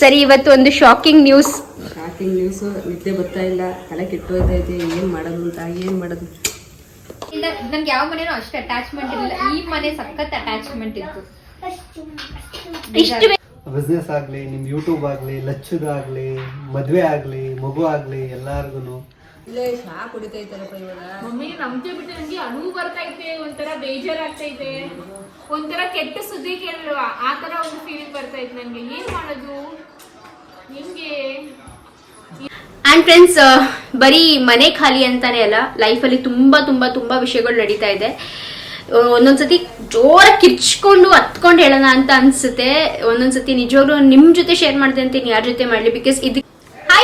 ಸರಿ ಇವತ್ತು ಒಂದು ಶಾಕಿಂಗ್ ನ್ಯೂಸ್ ಶಾಕಿಂಗ್ ನ್ಯೂಸ್ ನಿದ್ದೆ ಬರ್ತಾ ಇಲ್ಲ ತಲೆ ಇದೆ ಏನು ಮಾಡೋದು ಅಂತ ಏನು ಮಾಡೋದು? ಇಲ್ಲ ನನ್ಗೆ ಯಾವ ಮನೇನು ಅಷ್ಟು ಅಟ್ಯಾಚ್ಮೆಂಟ್ ಇಲ್ಲ ಈ ಮನೆ ಸಖತ್ ಅಟ್ಯಾಚ್ಮೆಂಟ್ ಇತ್ತು. ಇಷ್ಟು ಬಿಸ್ನೆಸ್ ಆಗ್ಲಿ ನಿಮ್ಮ ಯೂಟ್ಯೂಬ್ ಆಗಲಿ ಲಚ್ಚದಾಗಲಿ ಮದ್ವೆ ಆಗ್ಲಿ ಮಗು ಆಗ್ಲಿ ಎಲ್ಲಾರ್ಗು ಇಲ್ಲೇ ಶಾ ಕುಡಿತೈತಲ್ಲಪ್ಪ ಇವಾಗ. ಮಮ್ಮಿ ನಮ್ಗೆ ಬಿಟ್ಟು ನನಗೆ ಅಣು ಬರ್ತೈತೆ ಒಂಥರ ಬೇಜಾರಾಗ್ತೈತೆ ಒಂಥರ ಕೆಟ್ಟ ಸುದ್ದಿ ಕೇಳಲ್ವಾ? ಆ ತರ ಒಂದು ಫೀಲಿಂಗ್ ಬರ್ತೈತೆ ನನಗೆ. ಏನ್ ಮಾಡೋದು? ಆ್ಯಂಡ್ ಫ್ರೆಂಡ್ಸ್ ಬರೀ ಮನೆ ಖಾಲಿ ಅಂತಾನೆ ಅಲ್ಲ ಲೈಫಲ್ಲಿ ತುಂಬಾ ತುಂಬಾ ತುಂಬಾ ವಿಷಯಗಳು ನಡೀತಾ ಇದೆ. ಒಂದೊಂದ್ಸತಿ ಜೋರ ಕಿರ್ಚ್ಕೊಂಡು ಹತ್ಕೊಂಡು ಹೇಳೋಣ ಅಂತ ಅನ್ಸುತ್ತೆ. ಒಂದೊಂದ್ಸತಿ ನಿಜವಾಗ್ಲೂ ನಿಮ್ಮ ಜೊತೆ ಶೇರ್ ಮಾಡ್ದೆ ಅಂತೀನಿ ಯಾರ ಜೊತೆ ಮಾಡ್ಲಿ? ಬಿಕಾಸ್ ಇದು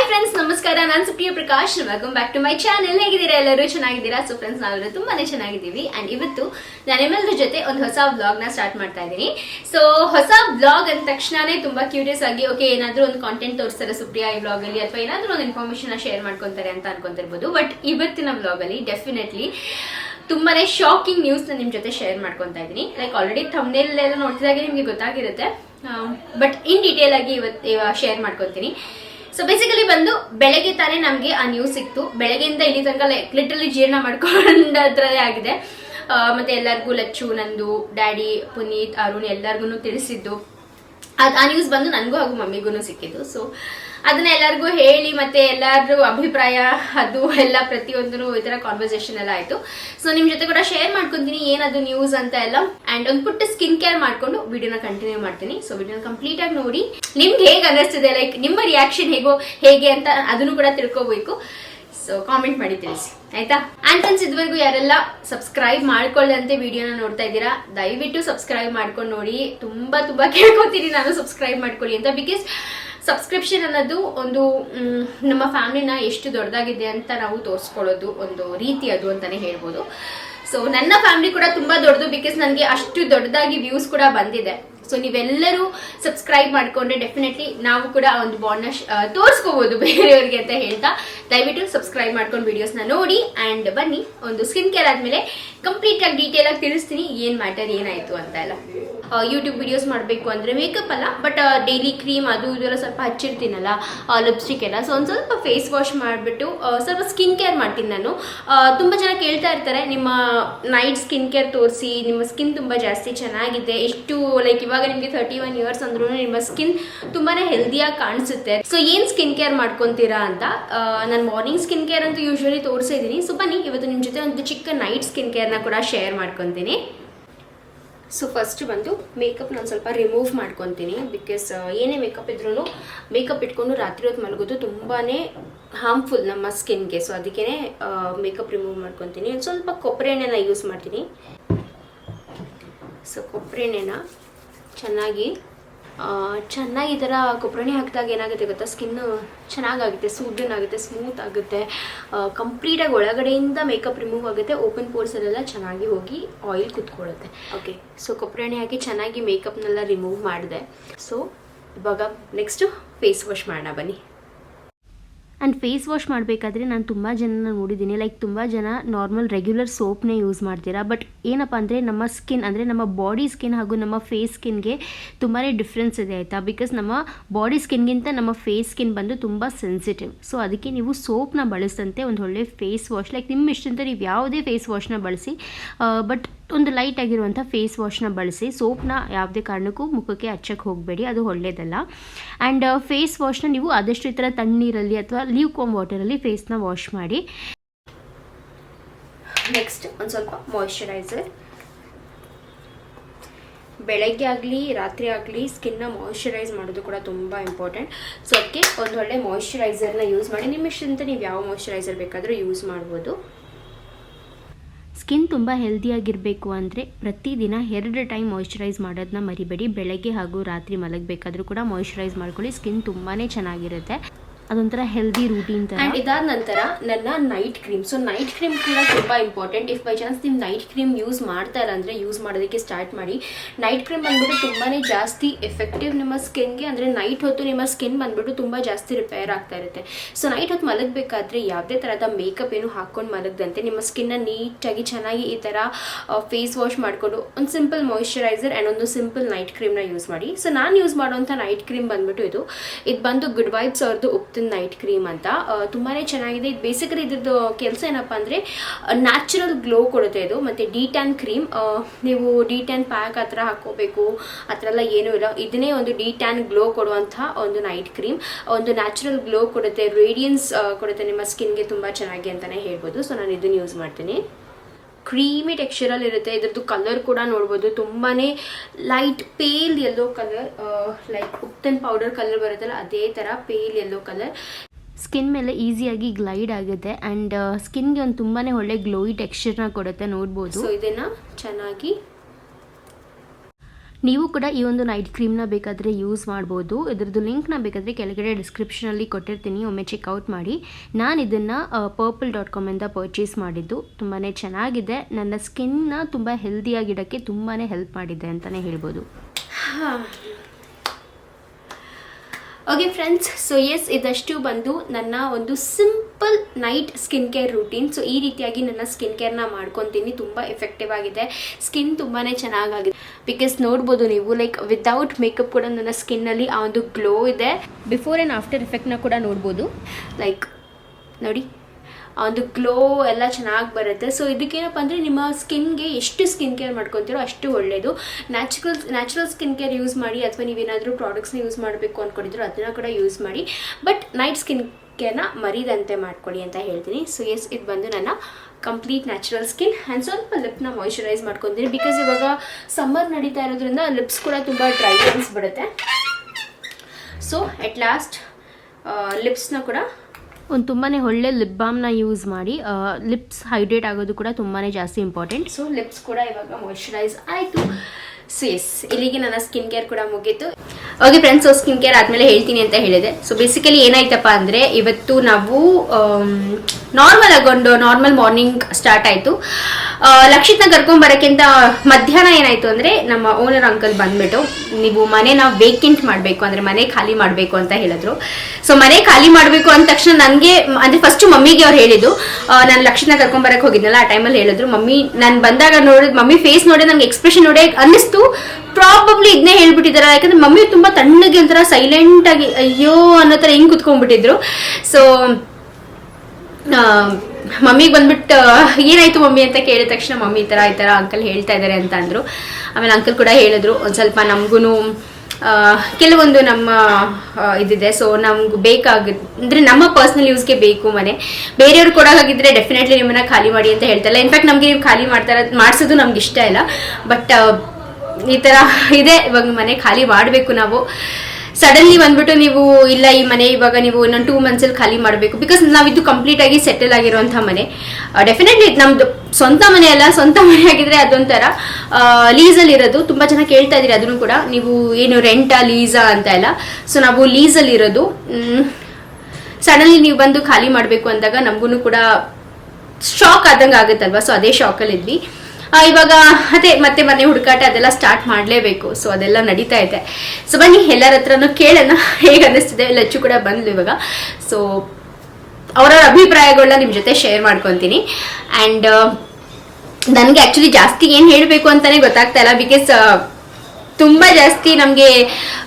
ಫ್ರೆಂಡ್ಸ್ ನಮಸ್ಕಾರ. ನಾನು Supriya Prakash. Welcome back to my channel ಹೇಗಿದ್ದೀರಾ ಎಲ್ಲರೂ? ಚೆನ್ನಾಗಿದ್ದೀರಾ? ಸೊ ಫ್ರೆಂಡ್ಸ್ ನಾವೆಲ್ಲರೂ ತುಂಬಾನೇ ಚೆನ್ನಾಗಿದ್ದೀವಿ. ಅಂಡ್ ಇವತ್ತು ನಾನು ನಿಮ್ಮೆಲ್ಲರ ಜೊತೆ ಒಂದು ಹೊಸ ವ್ಲಾಗ್ನ ಸ್ಟಾರ್ಟ್ ಮಾಡ್ತಾ ಇದ್ದೀನಿ. ಸೊ ಹೊಸ ವ್ಲಾಗ್ ಅಂದ ತಕ್ಷಣನೇ ತುಂಬಾ ಕ್ಯೂರಿಯಸ್ ಆಗಿ ಓಕೆ ಏನಾದ್ರೂ ಒಂದು ಕಾಂಟೆಂಟ್ ತೋರಿಸ್ತಾರೆ ಸುಪ್ರಿಯಾ ಈ ವ್ಲಾಗ್ ಅಲ್ಲಿ, ಅಥವಾ ಏನಾದ್ರೂ ಒಂದು ಇನ್ಫಾರ್ಮೇಶನ್ ಶೇರ್ ಮಾಡ್ಕೊಂತಾರೆ ಅಂತ ಅನ್ಕೊಂತಿರ್ಬೋದು. ಬಟ್ ಇವತ್ತಿನ ವ್ಲಾಗ್ ಅಲ್ಲಿ ಡೆಫಿನೆಟ್ಲಿ ತುಂಬಾನೇ ಶಾಕಿಂಗ್ ನ್ಯೂಸ್ ನಿಮ್ ಜೊತೆ ಶೇರ್ ಮಾಡ್ಕೊತಾ ಇದ್ದೀನಿ. ಲೈಕ್ ಆಲ್ರೆಡಿ ಥಮ್ನೇಲ್ ಎಲ್ಲ ನೋಡ್ತಿದಾಗೆ ನಿಮ್ಗೆ ಗೊತ್ತಾಗಿರುತ್ತೆ. ಬಟ್ ಇನ್ ಡೀಟೇಲ್ ಆಗಿ ಇವತ್ತು ಶೇರ್ ಮಾಡ್ಕೊತೀನಿ. ಸೊ ಬೇಸಿಕಲಿ ಬಂದು ಬೆಳಗ್ಗೆ ತಾನೇ ನಮಗೆ ಆ ನ್ಯೂಸ್ ಸಿಕ್ತು. ಬೆಳಗ್ಗೆಯಿಂದ ಇಲ್ಲಿ ತನಕ ಲಿಟ್ರಲಿ ಜೀರ್ಣ ಮಾಡ್ಕೊಂಡದ್ರದೇ ಆಗಿದೆ. ಮತ್ತೆ ಎಲ್ಲರಿಗೂ ಲಚ್ಚು, ನಂದು, ಡ್ಯಾಡಿ, ಪುನೀತ್, ಅರುಣ್ ಎಲ್ಲರಿಗೂ ತಿಳಿಸಿದ್ದು. ಅದ್ ಆ ನ್ಯೂಸ್ ಬಂದು ನನಗೂ ಹಾಗೂ ಮಮ್ಮಿಗೂ ಸಿಕ್ಕಿದ್ದು. ಸೊ ಅದನ್ನ ಎಲ್ಲರಿಗೂ ಹೇಳಿ ಮತ್ತೆ ಎಲ್ಲರೂ ಅಭಿಪ್ರಾಯ, ಅದು ಎಲ್ಲ ಪ್ರತಿಯೊಂದು ಈ ತರ ಕಾನ್ವರ್ಸೇಷನ್ ಎಲ್ಲ ಆಯ್ತು. ಸೊ ನಿಮ್ ಜೊತೆ ಕೂಡ ಶೇರ್ ಮಾಡ್ಕೊಂತೀನಿ ಏನದು ನ್ಯೂಸ್ ಅಂತ ಎಲ್ಲ. ಅಂಡ್ ಒಂದು ಪುಟ್ಟ ಸ್ಕಿನ್ ಕೇರ್ ಮಾಡ್ಕೊಂಡು ವಿಡಿಯೋನ ಕಂಟಿನ್ಯೂ ಮಾಡ್ತೀನಿ. ಸೊ ವಿಡಿಯೋನ ಕಂಪ್ಲೀಟ್ ಆಗಿ ನೋಡಿ. ನಿಮ್ಗೆ ಹೇಗೆ ಅನ್ನಿಸ್ತಿದೆ? ಲೈಕ್ ನಿಮ್ಮ ರಿಯಾಕ್ಷನ್ ಹೇಗೋ ಹೇಗೆ ಅಂತ ಅದನ್ನು ಕೂಡ ತಿಳ್ಕೊಬೇಕು. ಸೊ ಕಾಮೆಂಟ್ ಮಾಡಿ ತಿಳಿಸಿ. ಆಯ್ತಾ? ಆ್ಯಂಡ್ ಫ್ರೆಂಡ್ಸ್ ಇದುವರೆಗೂ ಯಾರೆಲ್ಲ ಸಬ್ಸ್ಕ್ರೈಬ್ ಮಾಡ್ಕೊಳ್ಳದಂತೆ ವಿಡಿಯೋನ ನೋಡ್ತಾ ಇದ್ದೀರಾ, ದಯವಿಟ್ಟು ಸಬ್ಸ್ಕ್ರೈಬ್ ಮಾಡ್ಕೊಂಡು ನೋಡಿ. ತುಂಬಾ ತುಂಬಾ ಕೇಳ್ಕೊತೀನಿ ನಾನು ಸಬ್ಸ್ಕ್ರೈಬ್ ಮಾಡ್ಕೊಳ್ಳಿ ಅಂತ. ಬಿಕಾಸ್ ಸಬ್ಸ್ಕ್ರಿಪ್ಷನ್ ಅನ್ನೋದು ಒಂದು ನಮ್ಮ ಫ್ಯಾಮಿಲಿನ ಎಷ್ಟು ದೊಡ್ಡದಾಗಿದೆ ಅಂತ ನಾವು ತೋರಿಸ್ಕೊಳ್ಳೋದು ಒಂದು ರೀತಿ ಅದು ಅಂತಾನೆ ಹೇಳ್ಬೋದು. ಸೊ ನನ್ನ ಫ್ಯಾಮಿಲಿ ಕೂಡ ತುಂಬಾ ದೊಡ್ಡದು ಬಿಕಾಸ್ ನನಗೆ ಅಷ್ಟು ದೊಡ್ಡದಾಗಿ ವ್ಯೂಸ್ ಕೂಡ ಬಂದಿದೆ. ಸೊ ನೀವೆಲ್ಲರೂ ಸಬ್ಸ್ಕ್ರೈಬ್ ಮಾಡಿಕೊಂಡ್ರೆ ಡೆಫಿನೆಟ್ಲಿ ನಾವು ಕೂಡ ಒಂದು ಬಾಂಡ್ನ ತೋರಿಸ್ಕೋಬಹುದು ಬೇರೆಯವ್ರಿಗೆ ಅಂತ ಹೇಳ್ತಾ. ದಯವಿಟ್ಟು ಸಬ್ಸ್ಕ್ರೈಬ್ ಮಾಡ್ಕೊಂಡು ವಿಡಿಯೋಸ್ನ ನೋಡಿ ಆ್ಯಂಡ್ ಬನ್ನಿ, ಒಂದು ಸ್ಕಿನ್ ಕೇರ್ ಆದಮೇಲೆ ಕಂಪ್ಲೀಟ್ ಆಗಿ ಡೀಟೇಲ್ ಆಗಿ ತಿಳಿಸ್ತೀನಿ ಏನು ಮ್ಯಾಟರ್ ಏನಾಯಿತು ಅಂತ ಎಲ್ಲ. ಯೂಟ್ಯೂಬ್ ವಿಡಿಯೋಸ್ ಮಾಡಬೇಕು ಅಂದರೆ ಮೇಕಪ್ ಅಲ್ಲ ಬಟ್ ಡೈಲಿ ಕ್ರೀಮ್ ಅದು ಇದೆಲ್ಲ ಸ್ವಲ್ಪ ಹಚ್ಚಿರ್ತೀನಲ್ಲ ಲಿಪ್ಸ್ಟಿಕ್ ಎಲ್ಲ. ಸೊ ಒಂದು ಸ್ವಲ್ಪ ಫೇಸ್ ವಾಶ್ ಮಾಡಿಬಿಟ್ಟು ಸ್ವಲ್ಪ ಸ್ಕಿನ್ ಕೇರ್ ಮಾಡ್ತೀನಿ ನಾನು. ತುಂಬ ಜನ ಕೇಳ್ತಾ ಇರ್ತಾರೆ, ನಿಮ್ಮ ನೈಟ್ ಸ್ಕಿನ್ ಕೇರ್ ತೋರಿಸಿ, ನಿಮ್ಮ ಸ್ಕಿನ್ ತುಂಬ ಜಾಸ್ತಿ ಚೆನ್ನಾಗಿದೆ, ಎಷ್ಟು ಲೈಕ್ ಇವಾಗ ನಿಮಗೆ ತರ್ಟಿ ಒನ್ ಇಯರ್ಸ್ ಅಂದ್ರೂ ನಿಮ್ಮ ಸ್ಕಿನ್ ತುಂಬಾನೇ ಹೆಲ್ದಿಯಾಗಿ ಕಾಣಿಸುತ್ತೆ. ಸೊ ಏನ್ ಸ್ಕಿನ್ ಕೇರ್ ಮಾಡ್ಕೊಂತೀರಾ ಅಂತ ನಾನು ಮಾರ್ನಿಂಗ್ ಸ್ಕಿನ್ ಕೇರ್ ಅಂತೂ ಯೂಶ್ವಲಿ ತೋರಿಸಿದ್ದೀನಿ ಸೊ ಬನ್ನಿ, ಇವತ್ತು ನಿಮ್ಮ ಜೊತೆ ಒಂದು ಚಿಕ್ಕ ನೈಟ್ ಸ್ಕಿನ್ ಕೇರ್ನ ಕೂಡ ಶೇರ್ ಮಾಡ್ಕೊತೀನಿ. ಸೊ ಫಸ್ಟ್ ಬಂದು ಮೇಕಪ್ ನಾನು ಸ್ವಲ್ಪ ರಿಮೂವ್ ಮಾಡ್ಕೊತೀನಿ. ಬಿಕಾಸ್ ಏನೇ ಮೇಕಪ್ ಇದ್ರೂ ಮೇಕಪ್ ಇಟ್ಕೊಂಡು ರಾತ್ರಿ ಹೊತ್ತು ಮಲಗೋದು ತುಂಬಾ ಹಾರ್ಮ್ಫುಲ್ ನಮ್ಮ ಸ್ಕಿನ್ಗೆ ಸೊ ಅದಕ್ಕೇ ಮೇಕಪ್ ರಿಮೂವ್ ಮಾಡ್ಕೊತೀನಿ. ಸ್ವಲ್ಪ ಕೊಬ್ಬರಿ ಎಣ್ಣೆನ ಯೂಸ್ ಮಾಡ್ತೀನಿ. ಸೊ ಕೊಬ್ಬರಿ ಎಣ್ಣೆನ ಚೆನ್ನಾಗಿ ಚೆನ್ನಾಗಿ ಈ ಥರ ಹಾಕಿದಾಗ ಏನಾಗುತ್ತೆ ಗೊತ್ತಾ? ಸ್ಕಿನ್ನು ಚೆನ್ನಾಗಾಗುತ್ತೆ ಸೂಡನ್ ಆಗುತ್ತೆ. ಸ್ಮೂತ್ ಆಗುತ್ತೆ ಕಂಪ್ಲೀಟಾಗಿ ಒಳಗಡೆಯಿಂದ ಮೇಕಪ್ ರಿಮೂವ್ ಆಗುತ್ತೆ ಓಪನ್ ಪೋರ್ಸಲ್ಲೆಲ್ಲ ಚೆನ್ನಾಗಿ ಹೋಗಿ ಆಯಿಲ್ ಕುತ್ಕೊಳ್ಳುತ್ತೆ. ಓಕೆ ಸೊ ಕೊಬ್ಬರಿ ಎಣ್ಣೆ ಹಾಕಿ ಚೆನ್ನಾಗಿ ಮೇಕಪ್ನೆಲ್ಲ ರಿಮೂವ್ ಮಾಡಿದೆ. ಸೊ ಇವಾಗ ನೆಕ್ಸ್ಟು ಫೇಸ್ ವಾಶ್ ಮಾಡೋಣ ಬನ್ನಿ. ಆ್ಯಂಡ್ ಫೇಸ್ ವಾಶ್ ಮಾಡಬೇಕಾದ್ರೆ ನಾನು ತುಂಬ ಜನನ ನೋಡಿದ್ದೀನಿ. ಲೈಕ್ ತುಂಬ ಜನ ನಾರ್ಮಲ್ ರೆಗ್ಯುಲರ್ ಸೋಪ್ನೇ ಯೂಸ್ ಮಾಡ್ತೀರಾ. ಬಟ್ ಏನಪ್ಪ ಅಂದರೆ ನಮ್ಮ ಸ್ಕಿನ್ ಅಂದರೆ ನಮ್ಮ ಬಾಡಿ ಸ್ಕಿನ್ ಹಾಗೂ ನಮ್ಮ ಫೇಸ್ ಸ್ಕಿನ್ಗೆ ತುಂಬಾ ಡಿಫ್ರೆನ್ಸ್ ಇದೆ ಆಯಿತಾ? ಬಿಕಾಸ್ ನಮ್ಮ ಬಾಡಿ ಸ್ಕಿನ್ಗಿಂತ ನಮ್ಮ ಫೇಸ್ ಸ್ಕಿನ್ ಬಂದು ತುಂಬ ಸೆನ್ಸಿಟಿವ್ ಸೊ ಅದಕ್ಕೆ ನೀವು ಸೋಪ್ನ ಬಳಸದಂತೆ ಒಂದು ಒಳ್ಳೆ ಫೇಸ್ ವಾಶ್ ಲೈಕ್ ನಿಮ್ಮ ಇಷ್ಟಂತ ನೀವು ಯಾವುದೇ ಫೇಸ್ ವಾಶ್ನ ಬಳಸಿ ಬಟ್ ಒಂದು ಲೈಟ್ ಆಗಿರುವಂಥ ಫೇಸ್ ವಾಶ್ನ ಬಳಸಿ ಸೋಪ್ನ ಯಾವುದೇ ಕಾರಣಕ್ಕೂ ಮುಖಕ್ಕೆ ಹಚ್ಚಕ್ಕೆ ಹೋಗಬೇಡಿ, ಅದು ಒಳ್ಳೆಯದಲ್ಲ ಆ್ಯಂಡ್ ಫೇಸ್ ವಾಶ್ನ ನೀವು ಆದಷ್ಟು ಈ ಥರ ತಣ್ಣೀರಲ್ಲಿ ಅಥವಾ ಲೀವ್ ಕೋಮ್ ವಾಟರಲ್ಲಿ ಫೇಸ್ನ ವಾಶ್ ಮಾಡಿ. ನೆಕ್ಸ್ಟ್ ಒಂದು ಸ್ವಲ್ಪ ಮಾಯಿಶ್ಚರೈಸರ್ ಬೆಳಗ್ಗೆ ಆಗಲಿ, ರಾತ್ರಿ ಆಗಲಿ ಸ್ಕಿನ್ನ ಮಾಯಿಶ್ಚರೈಸ್ ಮಾಡೋದು ಕೂಡ ತುಂಬ ಇಂಪಾರ್ಟೆಂಟ್ ಸೊ ಅದಕ್ಕೆ ಒಂದು ಒಳ್ಳೆ ಮಾಯಿಶ್ಚರೈಸರ್ನ ಯೂಸ್ ಮಾಡಿ. ನಿಮ್ಮ ಇಷ್ಟಂತ ನೀವು ಯಾವ ಮಾಯಿಶ್ಚರೈಸರ್ ಬೇಕಾದರೂ ಯೂಸ್ ಮಾಡ್ಬೋದು. ಸ್ಕಿನ್ ತುಂಬ ಹೆಲ್ದಿಯಾಗಿರಬೇಕು ಅಂದರೆ ಪ್ರತಿದಿನ ಎರಡು ಟೈಮ್ ಮಾಯಿಶ್ಚರೈಸ್ ಮಾಡೋದನ್ನ ಮರಿಬೇಡಿ. ಬೆಳಗ್ಗೆ ಹಾಗೂ ರಾತ್ರಿ ಮಲಗಬೇಕಾದ್ರೂ ಕೂಡ ಮಾಯಿಶ್ಚರೈಸ್ ಮಾಡ್ಕೊಳ್ಳಿ. ಸ್ಕಿನ್ ತುಂಬಾ ಚೆನ್ನಾಗಿರುತ್ತೆ. ಅದೊಂಥರ ಹೆಲ್ದಿ ರೂಟೀನ್ ಆ್ಯಂಡ್ ಇದಾದ ನಂತರ ನನ್ನ night cream so night cream ಕೂಡ ತುಂಬ ಇಂಪಾರ್ಟೆಂಟ್ ಇಫ್ ಬೈ ಚಾನ್ಸ್ ನೀವು ನೈಟ್ ಕ್ರೀಮ್ ಯೂಸ್ ಮಾಡ್ತಾ ಇಲ್ಲ ಅಂದರೆ ಯೂಸ್ ಮಾಡೋದಕ್ಕೆ ಸ್ಟಾರ್ಟ್ ಮಾಡಿ. ನೈಟ್ ಕ್ರೀಮ್ ಬಂದ್ಬಿಟ್ಟು ತುಂಬಾ ಜಾಸ್ತಿ ಎಫೆಕ್ಟಿವ್ ನಿಮ್ಮ ಸ್ಕಿನ್ಗೆ ಅಂದರೆ ನೈಟ್ ಹೊತ್ತು ನಿಮ್ಮ ಸ್ಕಿನ್ ಬಂದ್ಬಿಟ್ಟು ತುಂಬ ಜಾಸ್ತಿ ರಿಪೇರ್ ಆಗ್ತಾ ಇರುತ್ತೆ. ಸೊ ನೈಟ್ ಹೊತ್ತು ಮಲಗಬೇಕಾದ್ರೆ ಯಾವುದೇ ಥರದ ಮೇಕಪ್ ಏನು ಹಾಕ್ಕೊಂಡು ಮಲಗದಂತೆ ನಿಮ್ಮ ಸ್ಕಿನ್ನ ನೀಟಾಗಿ ಚೆನ್ನಾಗಿ ಈ ಥರ ಫೇಸ್ ವಾಶ್ ಮಾಡಿಕೊಂಡು ಒಂದು ಸಿಂಪಲ್ ಮಾಯಿಶ್ಚರೈಸರ್ ಆ್ಯಂಡ್ ಒಂದು ಸಿಂಪಲ್ ನೈಟ್ ಕ್ರೀಮ್ನ ಯೂಸ್ ಮಾಡಿ. ಸೊ ನಾನು ಯೂಸ್ ಮಾಡುವಂಥ ನೈಟ್ ಕ್ರೀಮ್ ಬಂದ್ಬಿಟ್ಟು ಇದು. ಇದು ಬಂದು ಗುಡ್ ವೈಬ್ಸ್ ಅವ್ರದ್ದು ಉಪ್ತಿನ ನೈಟ್ ಕ್ರೀಮ್ ಅಂತ. ತುಂಬಾ ಚೆನ್ನಾಗಿದೆ. ಇದು ಬೇಸಿಕಲಿ ಇದ್ರದ್ದು ಕೆಲಸ ಏನಪ್ಪ ಅಂದರೆ ನ್ಯಾಚುರಲ್ ಗ್ಲೋ ಕೊಡುತ್ತೆ ಇದು, ಮತ್ತು ಡಿ ಟ್ಯಾನ್ ಕ್ರೀಮ್ ನೀವು ಡಿ ಟ್ಯಾನ್ ಪ್ಯಾಕ್ ಆ ಥರ ಹಾಕ್ಕೋಬೇಕು. ಆ ಥರ ಎಲ್ಲ ಏನೂ ಇಲ್ಲ. ಇದನ್ನೇ ಒಂದು ಡಿ ಟ್ಯಾನ್ ಗ್ಲೋ ಕೊಡುವಂಥ ಒಂದು ನೈಟ್ ಕ್ರೀಮ್ ಒಂದು ನ್ಯಾಚುರಲ್ ಗ್ಲೋ ಕೊಡುತ್ತೆ. ರೇಡಿಯನ್ಸ್ ಕೊಡುತ್ತೆ. ನಿಮ್ಮ ಸ್ಕಿನ್ಗೆ ತುಂಬ ಚೆನ್ನಾಗಿ ಅಂತಲೇ ಹೇಳ್ಬೋದು. ಸೊ ನಾನು ಇದನ್ನು ಯೂಸ್ ಮಾಡ್ತೀನಿ. ಕ್ರೀಮಿ ಟೆಕ್ಸ್ಚರಲ್ಲಿ ಇರುತ್ತೆ. ಇದ್ರದ್ದು ಕಲರ್ ಕೂಡ ನೋಡ್ಬೋದು. ತುಂಬಾ light pale yellow colour like ubtan powder colour ಬರುತ್ತಲ್ಲ, ಅದೇ ಥರ ಪೇಲ್ ಯೆಲ್ಲೋ ಕಲರ್ ಸ್ಕಿನ್ ಮೇಲೆ ಈಸಿಯಾಗಿ ಗ್ಲೈಡ್ ಆಗುತ್ತೆ ಆ್ಯಂಡ್ ಸ್ಕಿನ್ಗೆ ಒಂದು ತುಂಬಾ ಒಳ್ಳೆ ಗ್ಲೋಯಿ ಟೆಕ್ಸ್ಚರ್ನ ಕೊಡುತ್ತೆ, ನೋಡ್ಬೋದು. ಸೊ ಇದನ್ನು ಚೆನ್ನಾಗಿ ನೀವು ಕೂಡ ಈ ಒಂದು ನೈಟ್ ಕ್ರೀಮ್ನ ಬೇಕಾದರೆ ಯೂಸ್ ಮಾಡ್ಬೋದು. ಇದರದ್ದು ಲಿಂಕ್ನ ಬೇಕಾದರೆ ಕೆಳಗಡೆ ಡಿಸ್ಕ್ರಿಪ್ಷನಲ್ಲಿ ಕೊಟ್ಟಿರ್ತೀನಿ. ಒಮ್ಮೆ ಚೆಕ್ಔಟ್ ಮಾಡಿ. ನಾನು ಇದನ್ನು ಪರ್ಪಲ್ ಡಾಟ್ ಕಾಮಿಂದ ಪರ್ಚೇಸ್ ಮಾಡಿದ್ದು. ತುಂಬಾ ಚೆನ್ನಾಗಿದೆ. ನನ್ನ ಸ್ಕಿನ್ನ ತುಂಬ ಹೆಲ್ದಿಯಾಗಿಡೋಕ್ಕೆ ತುಂಬಾ ಹೆಲ್ಪ್ ಮಾಡಿದೆ ಅಂತಲೇ ಹೇಳ್ಬೋದು. ಓಕೆ ಫ್ರೆಂಡ್ಸ್ ಸೊ ಎಸ್ ಇದಷ್ಟು ಬಂದು ನನ್ನ ಒಂದು simple night skin care routine so ಈ ರೀತಿಯಾಗಿ ನನ್ನ ಸ್ಕಿನ್ ಕೇರ್ನ ಮಾಡ್ಕೊತೀನಿ. ತುಂಬ ಎಫೆಕ್ಟಿವ್ ಆಗಿದೆ. ಸ್ಕಿನ್ ತುಂಬಾ ಚೆನ್ನಾಗಾಗಿದೆ. ಬಿಕಾಸ್ ನೋಡ್ಬೋದು ನೀವು ಲೈಕ್ ವಿತೌಟ್ ಮೇಕಪ್ ಕೂಡ ನನ್ನ ಸ್ಕಿನ್ನಲ್ಲಿ ಆ ಒಂದು ಗ್ಲೋ ಇದೆ. ಬಿಫೋರ್ ಆ್ಯಂಡ್ ಆಫ್ಟರ್ ಎಫೆಕ್ಟ್ನ ಕೂಡ ನೋಡ್ಬೋದು. ಲೈಕ್ ನೋಡಿ. ಒಂದು ಗ್ಲೋ ಎಲ್ಲ ಚೆನ್ನಾಗಿ ಬರುತ್ತೆ. ಸೊ ಇದಕ್ಕೇನಪ್ಪ ಅಂದರೆ ನಿಮ್ಮ ಸ್ಕಿನ್ಗೆ ಎಷ್ಟು ಸ್ಕಿನ್ ಕೇರ್ ಮಾಡ್ಕೊತೀರೋ ಅಷ್ಟು ಒಳ್ಳೆಯದು natural natural skin care use ಮಾಡಿ ಅಥವಾ ನೀವೇನಾದರೂ ಪ್ರಾಡಕ್ಟ್ಸ್ನ ಯೂಸ್ ಮಾಡಬೇಕು ಅಂದ್ಕೊಂಡಿದ್ರು ಅದನ್ನು ಕೂಡ ಯೂಸ್ ಮಾಡಿ. ಬಟ್ ನೈಟ್ ಸ್ಕಿನ್ ಕೇರ್ನ ಮರಿದಂತೆ ಮಾಡ್ಕೊಳ್ಳಿ ಅಂತ ಹೇಳ್ತೀನಿ. ಸೊ ಎಸ್ ಇದು ಬಂದು ನನ್ನ ಕಂಪ್ಲೀಟ್ ನ್ಯಾಚುರಲ್ ಸ್ಕಿನ್ ಆ್ಯಂಡ್ ಸ್ವಲ್ಪ ಲಿಪ್ನ ಮಾಯಿಶ್ಚರೈಸ್ ಮಾಡ್ಕೊತೀನಿ. ಬಿಕಾಸ್ ಇವಾಗ ಸಮ್ಮರ್ ನಡೀತಾ ಇರೋದ್ರಿಂದ ಲಿಪ್ಸ್ ಕೂಡ ತುಂಬ ಡ್ರೈ ಅನಿಸ್ಬಿಡುತ್ತೆ ಸೊ ಎಟ್ ಲಾಸ್ಟ್ ಲಿಪ್ಸ್ನ ಕೂಡ ಒಂದು ತುಂಬಾ ಒಳ್ಳೆ ಲಿಪ್ ಬಾಮ್ನ ಯೂಸ್ ಮಾಡಿ ಲಿಪ್ಸ್ ಹೈಡ್ರೇಟ್ ಆಗೋದು ಕೂಡ ತುಂಬಾ ಜಾಸ್ತಿ ಇಂಪಾರ್ಟೆಂಟ್ ಸೊ ಲಿಪ್ಸ್ ಕೂಡ ಇವಾಗ ಮಾಯಿಶ್ಚರೈಸ್ ಆಯಿತು. ಸೊ ಎಸ್ ಇಲ್ಲಿಗೆ ನನ್ನ ಸ್ಕಿನ್ ಕೇರ್ ಕೂಡ ಮುಗೀತು. Okay friends so skin care ಆದ್ಮೇಲೆ ಹೇಳ್ತೀನಿ ಅಂತ ಹೇಳಿದೆ. ಸೊ ಬೇಸಿಕಲಿ ಏನಾಯ್ತಪ್ಪ ಅಂದರೆ, ಇವತ್ತು ನಾವು ನಾರ್ಮಲ್ ಆಗೊಂಡು ನಾರ್ಮಲ್ ಮಾರ್ನಿಂಗ್ ಸ್ಟಾರ್ಟ್ ಆಯಿತು. ಲಕ್ಷಿತ್ನ ಕರ್ಕೊಂಬರೋಕ್ಕಿಂತ ಮಧ್ಯಾಹ್ನ ಏನಾಯಿತು ಅಂದರೆ, ನಮ್ಮ ಓನರ್ ಅಂಕಲ್ ಬಂದ್ಬಿಟ್ಟು, ನೀವು ಮನೆ ನಾವು ವೇಕೆಂಟ್ ಮಾಡಬೇಕು, ಅಂದರೆ ಮನೆ ಖಾಲಿ ಮಾಡಬೇಕು ಅಂತ ಹೇಳಿದ್ರು. ಸೊ ಮನೆ ಖಾಲಿ ಮಾಡಬೇಕು ಅಂದ ತಕ್ಷಣ ನನಗೆ ಅಂದರೆ ಫಸ್ಟು ಮಮ್ಮಿಗೆ ಅವ್ರು ಹೇಳಿದ್ದು ನಾನು ಲಕ್ಷಿತ್ನ ಕರ್ಕೊಂಬರಕ್ಕೆ ಹೋಗಿದ್ನಲ್ಲ, ಆ ಟೈಮಲ್ಲಿ ಹೇಳಿದ್ರು. ಮಮ್ಮಿ, ನಾನು ಬಂದಾಗ ನೋಡಿದ್, ಮಮ್ಮಿ ಫೇಸ್ ನೋಡಿ ನನಗೆ ಎಕ್ಸ್ಪ್ರೆಷನ್ ನೋಡಿ ಅನ್ನಿಸ್ತು. ಪ್ರಾಬಬ್ಲಿ ಇದನ್ನೇ ಹೇಳ್ಬಿಟ್ಟಿದ್ದಾರೆ. ಯಾಕಂದ್ರೆ ಮಮ್ಮಿ ತುಂಬಾ ತಣ್ಣಗೆ ಒಂಥರ ಸೈಲೆಂಟ್ ಆಗಿ, ಅಯ್ಯೋ ಅನ್ನೋ ಥರ ಹಿಂಗ್ ಕುತ್ಕೊಂಡ್ಬಿಟ್ಟಿದ್ರು. ಸೊ ಮಮ್ಮಿಗೆ ಬಂದ್ಬಿಟ್ಟು ಏನಾಯ್ತು ಮಮ್ಮಿ ಅಂತ ಕೇಳಿದ ತಕ್ಷಣ ಮಮ್ಮಿ ಈ ಥರ ಈ ಥರ ಅಂಕಲ್ ಹೇಳ್ತಾ ಇದ್ದಾರೆ ಅಂತ ಅಂದರು. ಆಮೇಲೆ ಅಂಕಲ್ ಕೂಡ ಹೇಳಿದ್ರು, ಒಂದು ಸ್ವಲ್ಪ ನಮಗೂ ಕೆಲವೊಂದು ನಮ್ಮ ಇದಿದೆ. ಸೊ ನಮ್ಗೆ ಬೇಕಾಗುತ್ತೆ ಅಂದರೆ ನಮ್ಮ ಪರ್ಸ್ನಲ್ ಯೂಸ್ಗೆ ಬೇಕು ಮನೆ. ಬೇರೆಯವ್ರು ಕೊಡೋದಾಗಿದ್ರೆ ಡೆಫಿನೆಟ್ಲಿ ನಿಮ್ಮನ್ನ ಖಾಲಿ ಮಾಡಿ ಅಂತ ಹೇಳ್ತಲ್ಲ ಇನ್ಫ್ಯಾಕ್ಟ್ ನಮಗೆ ನೀವು ಖಾಲಿ ಮಾಡ್ತಾರ, ಮಾಡಿಸೋದು ನಮ್ಗೆ ಇಷ್ಟ ಇಲ್ಲ ಬಟ್ ಈ ತರ ಇದೆ. ಇವಾಗ ಮನೆ ಖಾಲಿ ಮಾಡಬೇಕು ನಾವು. ಸಡನ್ಲಿ ಬಂದ್ಬಿಟ್ಟು ನೀವು ಇಲ್ಲ ಈ ಮನೆ ಇವಾಗ ನೀವು ಇನ್ನೊಂದು ಟೂ ಮಂತ್ಸಲ್ಲಿ ಖಾಲಿ ಮಾಡಬೇಕು. ಬಿಕಾಸ್ ನಾವಿದು ಕಂಪ್ಲೀಟ್ ಆಗಿ ಸೆಟಲ್ ಆಗಿರುವಂಥ ಮನೆ. ಡೆಫಿನೆಟ್ಲಿ ನಮ್ದು ಸ್ವಂತ ಮನೆ ಅಲ್ಲ ಸ್ವಂತ ಮನೆ ಆಗಿದ್ರೆ ಅದೊಂಥರ ಅಲ್ಲಿ ಇರೋದು. ತುಂಬ ಜನ ಕೇಳ್ತಾ ಇದ್ದೀರಿ ಅದನ್ನು ಕೂಡ. ನೀವು ಏನು ರೆಂಟಾ ಲೀಸಾ ಅಂತ ಎಲ್ಲ. ಸೊ ನಾವು ಲೀಸಲ್ಲಿ ಇರೋದು. ಸಡನ್ಲಿ ನೀವು ಬಂದು ಖಾಲಿ ಮಾಡಬೇಕು ಅಂದಾಗ ನಮಗೂ ಕೂಡ ಶಾಕ್ ಆದಂಗೆ ಆಗುತ್ತಲ್ವಾ? ಸೊ ಅದೇ ಶಾಕಲ್ಲಿ ಇದ್ವಿ. ಆ, ಇವಾಗ ಅದೇ ಮತ್ತೆ ಮನೆ ಹುಡುಕಾಟ ಅದೆಲ್ಲ ಸ್ಟಾರ್ಟ್ ಮಾಡಲೇಬೇಕು. ಸೊ ಅದೆಲ್ಲ ನಡೀತಾ ಇದೆ. ಸೊ ಬನ್ನಿ, ಎಲ್ಲರ ಹತ್ರನೂ ಕೇಳೋಣ. ಹೇಗೆ ಅನ್ನಿಸ್ತಿದೆ? ಲಚ್ಚು ಕೂಡ ಬಂದ್ಲು ಇವಾಗ. ಸೊ ಅವರವ್ರ ಅಭಿಪ್ರಾಯಗಳನ್ನ ನಿಮ್ಮ ಜೊತೆ ಶೇರ್ ಮಾಡ್ಕೊತೀನಿ. ಆ್ಯಂಡ್ ನನಗೆ ಆ್ಯಕ್ಚುಲಿ ಜಾಸ್ತಿ ಏನು ಹೇಳಬೇಕು ಅಂತಲೇ ಗೊತ್ತಾಗ್ತಾ ಇಲ್ಲ. ಬಿಕಾಸ್ ತುಂಬ ಜಾಸ್ತಿ ನಮಗೆ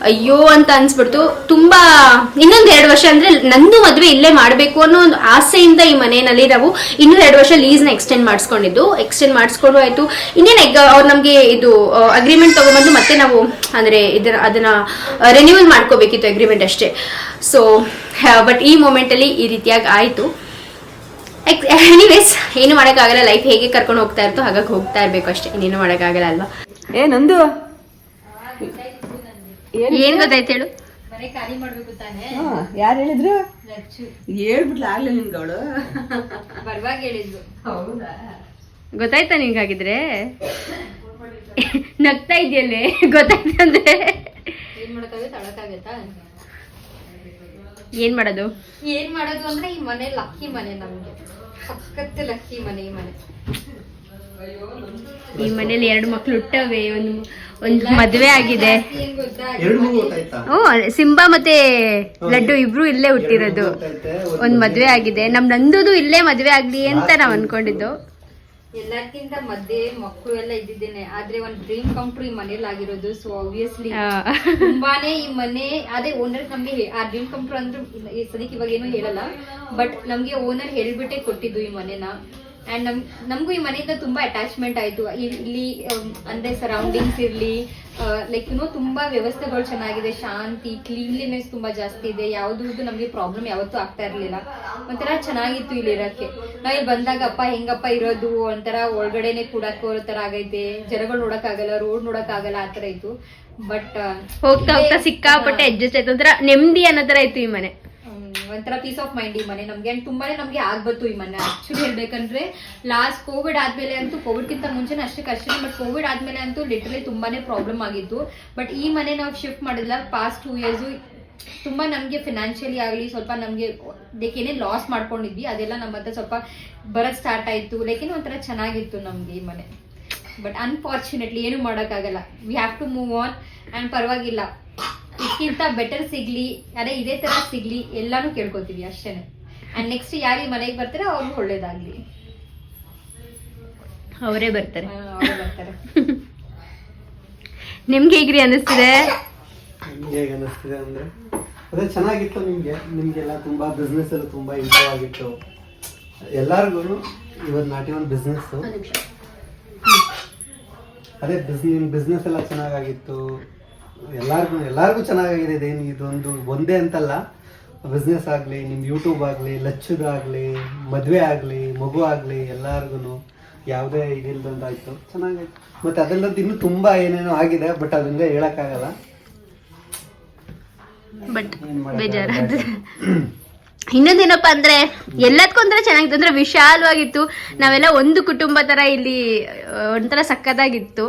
ಅಯ್ಯೋ ಅಂತ ಅನ್ಸ್ಬಿಡ್ತು. ತುಂಬ ಇನ್ನೊಂದು ಎರಡು ವರ್ಷ ಅಂದರೆ ನಂದು ಮದುವೆ ಇಲ್ಲೇ ಮಾಡಬೇಕು ಅನ್ನೋ ಒಂದು ಆಸೆಯಿಂದ ಈ ಮನೆಯಲ್ಲಿ ನಾವು ಇನ್ನೂ ಎರಡು ವರ್ಷ ಲೀಸ್ನ ಎಕ್ಸ್ಟೆಂಡ್ ಮಾಡಿಸ್ಕೊಂಡಿದ್ದು. ಎಕ್ಸ್ಟೆಂಡ್ ಮಾಡಿಸ್ಕೊಂಡು ಆಯಿತು. ಇನ್ನೇನು ಅವ್ರು ನಮಗೆ ಇದು ಅಗ್ರಿಮೆಂಟ್ ತೊಗೊಂಬಂದು ಮತ್ತೆ ನಾವು ಅಂದರೆ ಇದರ ಅದನ್ನು ರಿನ್ಯೂವಲ್ ಮಾಡ್ಕೋಬೇಕಿತ್ತು ಅಗ್ರಿಮೆಂಟ್ ಅಷ್ಟೇ. ಸೊ ಬಟ್ ಈ ಮೂಮೆಂಟಲ್ಲಿ ಈ ರೀತಿಯಾಗಿ ಆಯಿತು. ಎನಿವೇಸ್ ಏನು ಮಾಡೋಕ್ಕಾಗಲ್ಲ. ಲೈಫ್ ಹೇಗೆ ಕರ್ಕೊಂಡು ಹೋಗ್ತಾ ಇರ್ತೋ ಹಾಗಾಗಿ ಹೋಗ್ತಾ ಇರಬೇಕು ಅಷ್ಟೇ. ಇನ್ನೇನು ಮಾಡೋಕ್ಕಾಗಲ್ಲ ಅಲ್ವಾ? ಏ, ನಂದು? ಏನ್ ಗೊತ್ತಾಯ್ತು ಹೇಳು. ಯಾರು ಹೇಳಿದ್ರು? ಹೇಳ್ಬಿಟ್ಲ ಆಗ್ಲಿ ನಿನ್ಗೆ ಅವಳು? ಗೊತ್ತಾಯ್ತಾ ನಿಂಗಾಗಿದ್ರೆ ನಗ್ತಾ ಇದೆಯಲ್ಲೇ ಗೊತ್ತಾಯ್ತಂದ್ರೆ ಏನ್ ಮಾಡೋದು? ಏನ್ ಮಾಡೋದು ಅಂದ್ರೆ ಈ ಮನೆ ಲಕ್ಕಿ ಮನೆ ನಮ್ಗೆ. ಸಖತ್ ಲಕ್ಕಿ ಮನೆ ಈ ಮನೆ. ಈ ಮನೇಲಿ ಎರಡು ಮಕ್ಳು ಹುಟ್ಟವೆ ಒಂದು ಒಂದು ಮದ್ವೆ ಆಗಿದೆ. ಓ ಸಿಂಬಾ ಮತ್ತೆ ಲಡ್ಡು ಇಬ್ರು ಇಲ್ಲೇ ಹುಟ್ಟಿರೋದು. ಒಂದು ಮದ್ವೆ ಆಗಿದೆ. ನಮ್ ನಂದು ಇಲ್ಲೇ ಮದ್ವೆ ಆಗ್ಲಿ ಅಂತ ನಾವ್ ಅನ್ಕೊಂಡಿದ್ದು. ಎಲ್ಲಕ್ಕಿಂತ ಮಧ್ಯೆ ಮಕ್ಕಳು ಎಲ್ಲ ಇದ್ದಿದ್ದೇನೆ. ಆದ್ರೆ ಒಂದ್ ಡ್ರೀಮ್ ಕಮ್ ಟ್ರೂ ಈ ಮನೇಲಿ ಆಗಿರೋದು ಸೊ ಆಬ್ವಿಯಸ್ಲಿ ತುಂಬಾನೇ ಈ ಮನೆ ಅದೇ ಓನರ್ ನಮ್ಗೆ ಹೇ- ಆ ಡ್ರೀಮ್ ಕಮ್ ಟ್ರೂ ಅಂದ್ರೆ ಈ ಸದ್ಯಕ್ಕೆ ಇವಾಗ ಏನು ಹೇಳಲ್ಲ. ಬಟ್ ನಮ್ಗೆ ಓನರ್ ಹೇಳ್ಬಿಟ್ಟೆ ಕೊಟ್ಟಿದ್ದು ಈ ಮನೆನ. ಅಂಡ್ ನಮ್ ನಮಗೂ ಈ ಮನೆಯಿಂದ ತುಂಬಾ ಅಟ್ಯಾಚ್ಮೆಂಟ್ ಆಯ್ತು. ಇಲ್- ಇಲ್ಲಿ ಅಮ್, ಅಂದ್ರೆ ಸರೌಂಡಿಂಗ್ಸ್ ಇರ್ಲಿ ಲೈಕ್ ಯುನೋ ತುಂಬಾ ವ್ಯವಸ್ಥೆಗಳು ಚೆನ್ನಾಗಿದೆ. ಶಾಂತಿ ಕ್ಲೀನ್ಲಿನೆಸ್ ತುಂಬಾ ಜಾಸ್ತಿ ಇದೆ. ಯಾವ್ದು ನಮ್ಗೆ ಪ್ರಾಬ್ಲಮ್ ಯಾವತ್ತೂ ಆಗ್ತಾ ಇರ್ಲಿಲ್ಲ. ಒಂಥರ ಚೆನ್ನಾಗಿತ್ತು ಇಲ್ಲಿ ಇರಕ್ಕೆ. ನಾವ್ ಇಲ್ಲಿ ಬಂದಾಗ ಅಪ್ಪ ಹೆಂಗಪ್ಪ ಇರೋದು? ಒಂಥರ ಒಳಗಡೆನೆ ಕೂಡ ತರ ಆಗೈತೆ. ಜನಗಳು ನೋಡಕ್ ಆಗಲ್ಲ ರೋಡ್ ನೋಡಕ್ ಆಗಲ್ಲ ಆತರ ಇತ್ತು ಬಟ್ ಹೋಗ್ತಾ ಹೋಗ್ತಾ ಸಿಕ್ಕಾಪಟ್ಟೆ ಅಡ್ಜಸ್ಟ್ ಆಯ್ತು. ಒಂಥರ ನೆಮ್ಮದಿ ಅನ್ನೋ ತರ ಇತ್ತು ಈ ಮನೆ. ಒಂಥರ ಪೀಸ್ ಆಫ್ ಮೈಂಡ್ ಈ ಮನೆ. ನಮ್ಗೆ ಅಂಡ್ ತುಂಬಾನೇ ನಮ್ಗೆ ಆಗ್ಬತ್ತು ಈ ಮನೆ. ಆಕ್ಚುಲಿ ಹೇಳ್ಬೇಕಂದ್ರೆ ಲಾಸ್ಟ್ ಕೋವಿಡ್ ಆದ್ಮೇಲೆ ಅಂತೂ ಕೋವಿಡ್ಗಿಂತ ಮುಂಚೆನೇ ಅಷ್ಟೇ ಕಷ್ಟ ಬಟ್ ಕೋವಿಡ್ ಆದ್ಮೇಲೆ ಅಂತೂ ಲಿಟ್ರಲಿ ತುಂಬಾನೇ ಪ್ರಾಬ್ಲಮ್ ಆಗಿತ್ತು. ಬಟ್ ಈ ಮನೆ ನಾವು ಶಿಫ್ಟ್ ಮಾಡಿಲ್ಲ ಪಾಸ್ಟ್ ಟೂ ಇಯರ್ಸ್ ತುಂಬಾ ನಮ್ಗೆ ಫಿನಾನ್ಷಿಯಲಿ ಆಗಲಿ, ಸ್ವಲ್ಪ ನಮ್ಗೆ ಲೈಕ್ ಏನೇ ಲಾಸ್ ಮಾಡ್ಕೊಂಡಿದ್ವಿ, ಅದೆಲ್ಲ ನಮ್ಮ ಹತ್ರ ಸ್ವಲ್ಪ ಬರಕ್ ಸ್ಟಾರ್ಟ್ ಆಯ್ತು. ಲೈಕ್ ಏನೋ ಒಂಥರ ಚೆನ್ನಾಗಿತ್ತು ನಮ್ಗೆ ಈ ಮನೆ. ಬಟ್ ಅನ್ಫಾರ್ಚುನೇಟ್ಲಿ ಏನು ಮಾಡೋಕ್ಕಾಗಲ್ಲ. We have to move on and ಪರವಾಗಿಲ್ಲ. ಇದಕ್ಕಿಂತ ಬೆಟರ್ ಸಿಗ್ಲಿ ಅದೇ ಇದೇ ತರ ಸಿಗ್ಲಿ ಎಲ್ಲಾನು ಕೇಳ್ಕೊತೀವಿ ಅಷ್ಟೇನೆ. ಅಂಡ್ ನೆಕ್ಸ್ಟ್ ಯಾರು ಈ ಮನೆಗೆ ಬರ್ತಾರೆ ಅವ್ರಿಗೂ ಒಳ್ಳೇದಾಗ್ಲಿ. ಅವರೇ ಬರ್ತಾರೆ. ಅವ್ರೇ ಬರ್ತಾರೆ. ನಿಮ್ಗೆ ಹೇಗ್ರಿ ಅನಿಸ್ತಿದೆ? ನಿಮ್ಗೆ ಹೇಗೆ ಅನಿಸ್ತಿದೆ ಅಂದ್ರೆ ಅದೇ ಚೆನ್ನಾಗಿತ್ತು ನಿಮಗೆ. ನಿಮಗೆಲ್ಲ ತುಂಬಾ ಬಿಸ್ನೆಸ್ ಎಲ್ಲ ತುಂಬಾ ಇಂಪ್ರೂವ್ ಆಗಿತ್ತು. ಎಲ್ಲಾರ್ಗು ಇವತ್ತು ನಾಟಿ ಒಂದು ಬಿಸ್ನೆಸ್ ಅದೇ ಬಿಸ್ನೆಸ್ ಬಿಸ್ನೆಸ್ ಎಲ್ಲ ಚೆನ್ನಾಗಾಗಿತ್ತು. ಎಲ್ಲಾರ್ಗು ಎಲ್ಲರಿಗೂ ಚೆನ್ನಾಗಾಗಿದೆ ಇದೇನು ಇದೊಂದು ಒಂದೇ ಅಂತಲ್ಲ. ಬಿಸ್ನೆಸ್ ಆಗಲಿ ನಿಮ್ಮ ಯೂಟ್ಯೂಬ್ ಆಗಲಿ ಲಚ್ಚದಾಗಲಿ ಮದುವೆ ಆಗಲಿ ಮಗು ಆಗಲಿ ಎಲ್ಲರಿಗೂ ಯಾವುದೇ ಇದಿಲ್ಲದಂತಾಯಿತು ಚೆನ್ನಾಗಾಯ್ತು. ಮತ್ತು ಅದೆಲ್ಲದ್ದು ಇನ್ನೂ ತುಂಬ ಏನೇನೋ ಆಗಿದೆ ಬಟ್ ಅದರಿಂದ ಹೇಳೋಕ್ಕಾಗಲ್ಲ. ಬಟ್. ಬೇಜಾರಾದ ಇನ್ನೊಂದೇನಪ್ಪ ಅಂದ್ರೆ ಎಲ್ಲದಕ್ಕೂ ಒಂಥರ ಚೆನ್ನಾಗಿತ್ತು. ಅಂದ್ರೆ ವಿಶಾಲವಾಗಿತ್ತು. ನಾವೆಲ್ಲ ಒಂದು ಕುಟುಂಬ ತರ ಇಲ್ಲಿ ಒಂಥರ ಸಕ್ಕದಾಗಿತ್ತು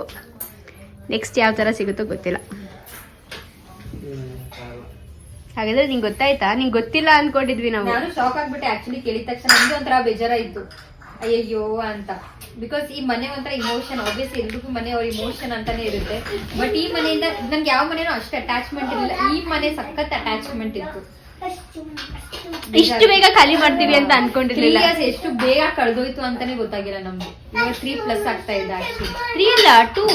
ನೆಕ್ಸ್ಟ್ ಯಾವ ತರ ಸಿಗುತ್ತೋ ಗೊತ್ತಿಲ್ಲ. ಹಾಗಾದ್ರೆ ನಿಂಗೆ ಗೊತ್ತಾಯ್ತಾ? ನಿಂಗೆ ಗೊತ್ತಿಲ್ಲ ಅನ್ಕೊಂಡಿದ್ವಿ ನಾವು. ನಾನು ಶಾಕ್ ಆಗ್ಬಿಟ್ಟೆ ಆಕ್ಚುಲಿ ಕೇಳಿದ ತಕ್ಷಣ ನಮ್ಗೆ ಒಂಥರ ಬೇಜಾರಾಯ್ತು. ಅಯ್ಯಯ್ಯೋ ಅಂತ. ಬಿಕಾಸ್ ಈ ಮನೆ ಒಂಥರ ಇಮೋಷನ್ ಆಬ್ವಿಯಸ್ ಎಲ್ರಿಗೂ ಮನೆ ಅವ್ರ ಇಮೋಷನ್ ಅಂತಾನೆ ಇರುತ್ತೆ. ಬಟ್ ಈ ಮನೆಯಿಂದ ನಂಗೆ ಯಾವ ಮನೆನೂ ಅಷ್ಟು ಅಟ್ಯಾಚ್ಮೆಂಟ್ ಇಲ್ಲ ಈ ಮನೆ ಸಖತ್ ಅಟ್ಯಾಚ್ಮೆಂಟ್ ಇತ್ತು. ಇಷ್ಟು ಬೇಗ ಖಾಲಿ ಮಾಡ್ತೀವಿ ಅಂತ ಅನ್ಕೊಂಡಿರ್ಲಿಲ್ಲ. ಎಷ್ಟು ಬೇಗ ಕಳೆದೋಯ್ತು ಅಂತಾನೆ ಗೊತ್ತಾಗಿಲ್ಲ ನಮ್ಗೆ. ತ್ರೀ ಪ್ಲಸ್ ಆಗ್ತಾ ಇದೆ ಆಕ್ಚುಲಿ ತ್ರೀ ಅಲ್ಲ ಟೂ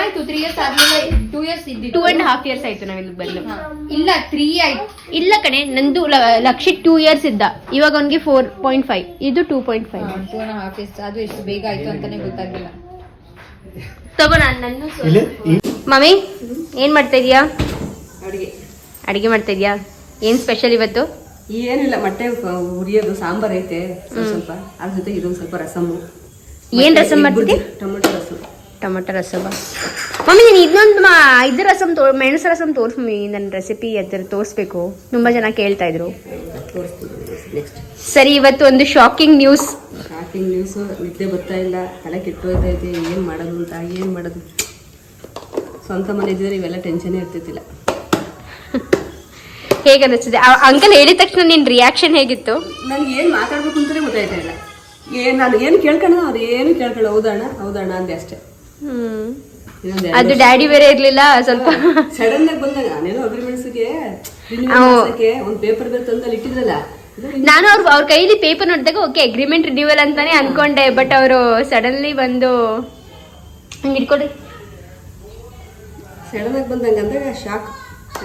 ಆಯ್ತು ತ್ರೀ ಇಯರ್ಸ್ ಆದ್ಮೇಲೆ ಟೂ ಇಯರ್ಸ್ ಟೂ ಇದ್ದಿತ್ತು ಅಂಡ್ ಹಾಫ್ ಇಯರ್ಸ್ ಆಯ್ತು ನಾವಿಲ್ಲಿ ಬಂದು. ಹಾ. ಇಲ್ಲ ತ್ರೀ ಆಯ್ತು. ಇಲ್ಲ ಕಣೆ ನಂದು ಲಕ್ಷ ಟೂ ಇಯರ್ಸ್ ಇದ್ದ. ಇವಾಗ ಅವನಿಗೆ ಫೋರ್ ಪಾಯಿಂಟ್ ಫೈವ್ ಇದು two point five two and half years ಅದು ಎಷ್ಟು ಬೇಗ ಆಯ್ತು ಅಂತಾನೆ ಗೊತ್ತಾಗಿಲ್ಲ ತಗೋ ನಾನು ನನ್ನ ಇಲ್ಲಿ ಮಮ್ಮಿ ಏನ್ ಮಾಡ್ತಾ ಇದೀಯಾ? ಅಡುಗೆ. ಅಡಿಗೆ ಮಾಡ್ತಾ ಇದೀಯಾ? ಏನ್ ಸ್ಪೆಷಲ್ ಇವತ್ತು? ಏನಿಲ್ಲ ಮೊಟ್ಟೆ ಹುರಿಯೋದು ಸಾಂಬಾರ್ ಐತೆ ಸ್ವಲ್ಪ ಸ್ವಲ್ಪ. ಅದ್ರ ಜೊತೆ ಇದೊಂದು ಸ್ವಲ್ಪ ರಸಮ್ಮು. ಏನ್ ರಸಂ ಮಾಡ್ತಿದ್ದೆ ಟೊಮೆಟೊ ರಸಂ ಟೊಮೆಟೊ ರಸವ ಮಮ್ಮಿ ನೀನು ಇನ್ನೊಂದು ಮಾ ಇದು ರಸಮ್ ತೋ ಮೆಣಸು ರಸಮ್ ತೋರಿಸ್ ಮಮ್ಮಿ ನನ್ನ ರೆಸಿಪಿ ಅದ್ರ ತೋರಿಸ್ಬೇಕು. ತುಂಬ ಜನ ಕೇಳ್ತಾ ಇದ್ರು. ಸರಿ ಇವತ್ತು ಒಂದು ಶಾಕಿಂಗ್ ನ್ಯೂಸ್ ಶಾಕಿಂಗ್ ನ್ಯೂಸ್ ನಿದ್ದೆ ಬರ್ತಾ ಇಲ್ಲ ತಲೆ ಇದೆ ಏನು ಮಾಡೋದು ಅಂತ ಏನು ಮಾಡೋದು? ಸ್ವಂತ ಮನೆ ಇದ್ರೆ ಇವೆಲ್ಲ ಟೆನ್ಷನೇ ಇರ್ತಿದ್ದಿಲ್ಲ. ಹೇಗೆ ಅನಿಸ್ತಿದೆ? ಅಂಕಲ್ ಹೇಳಿದ ತಕ್ಷಣ ನಿನ್ನ ರಿಯಾಕ್ಷನ್ ಹೇಗಿತ್ತು? ನನಗೆ ಏನು ಮಾತಾಡ್ಬೇಕು ಅಂತಲೇ ಗೊತ್ತಾಯ್ತಾ ಇಲ್ಲ. ಏನು ನಾನು ಏನು ಕೇಳ್ಕೊಳ್ಳೋ ಅವ್ರು ಏನು ಕೇಳ್ಕೊಳ್ಳೋ ಹೌದಣ್ಣ ಹೌದಣ್ಣ ಅಂದೆ ಅಷ್ಟೇ. ಹ್ಮ್. ಅದು ಡ್ಯಾಡಿ ಬೇರೆ ಇರ್ಲಿಲ್ಲ ಸ್ವಲ್ಪ ಸಡನ್ ಆಗಿ ಬಂದಾಗ ನಾನೇನೋ ಅಗ್ರಿಮೆಂಟ್ಸ್ಗೆ ಒಂದು ಪೇಪರ್ ಬೇರೆ ತಂದಲ್ಲಿ ಇಟ್ಟಿದ್ರಲ್ಲ ನಾನು ಅವ್ರ ಅವ್ರ ಕೈಲಿ ಪೇಪರ್ ನೋಡಿದಾಗ ಓಕೆ ಅಗ್ರಿಮೆಂಟ್ ರಿನ್ಯೂವಲ್ ಅಂತಾನೆ ಅನ್ಕೊಂಡೆ ಬಟ್ ಅವರು ಸಡನ್ಲಿ ಬಂದು ಹಂಗೆ ಇಟ್ಕೊಡಿ ಸಡನ್ ಆಗಿ ಬಂದಂಗ ಅಂದಾಗ ಶಾಕ್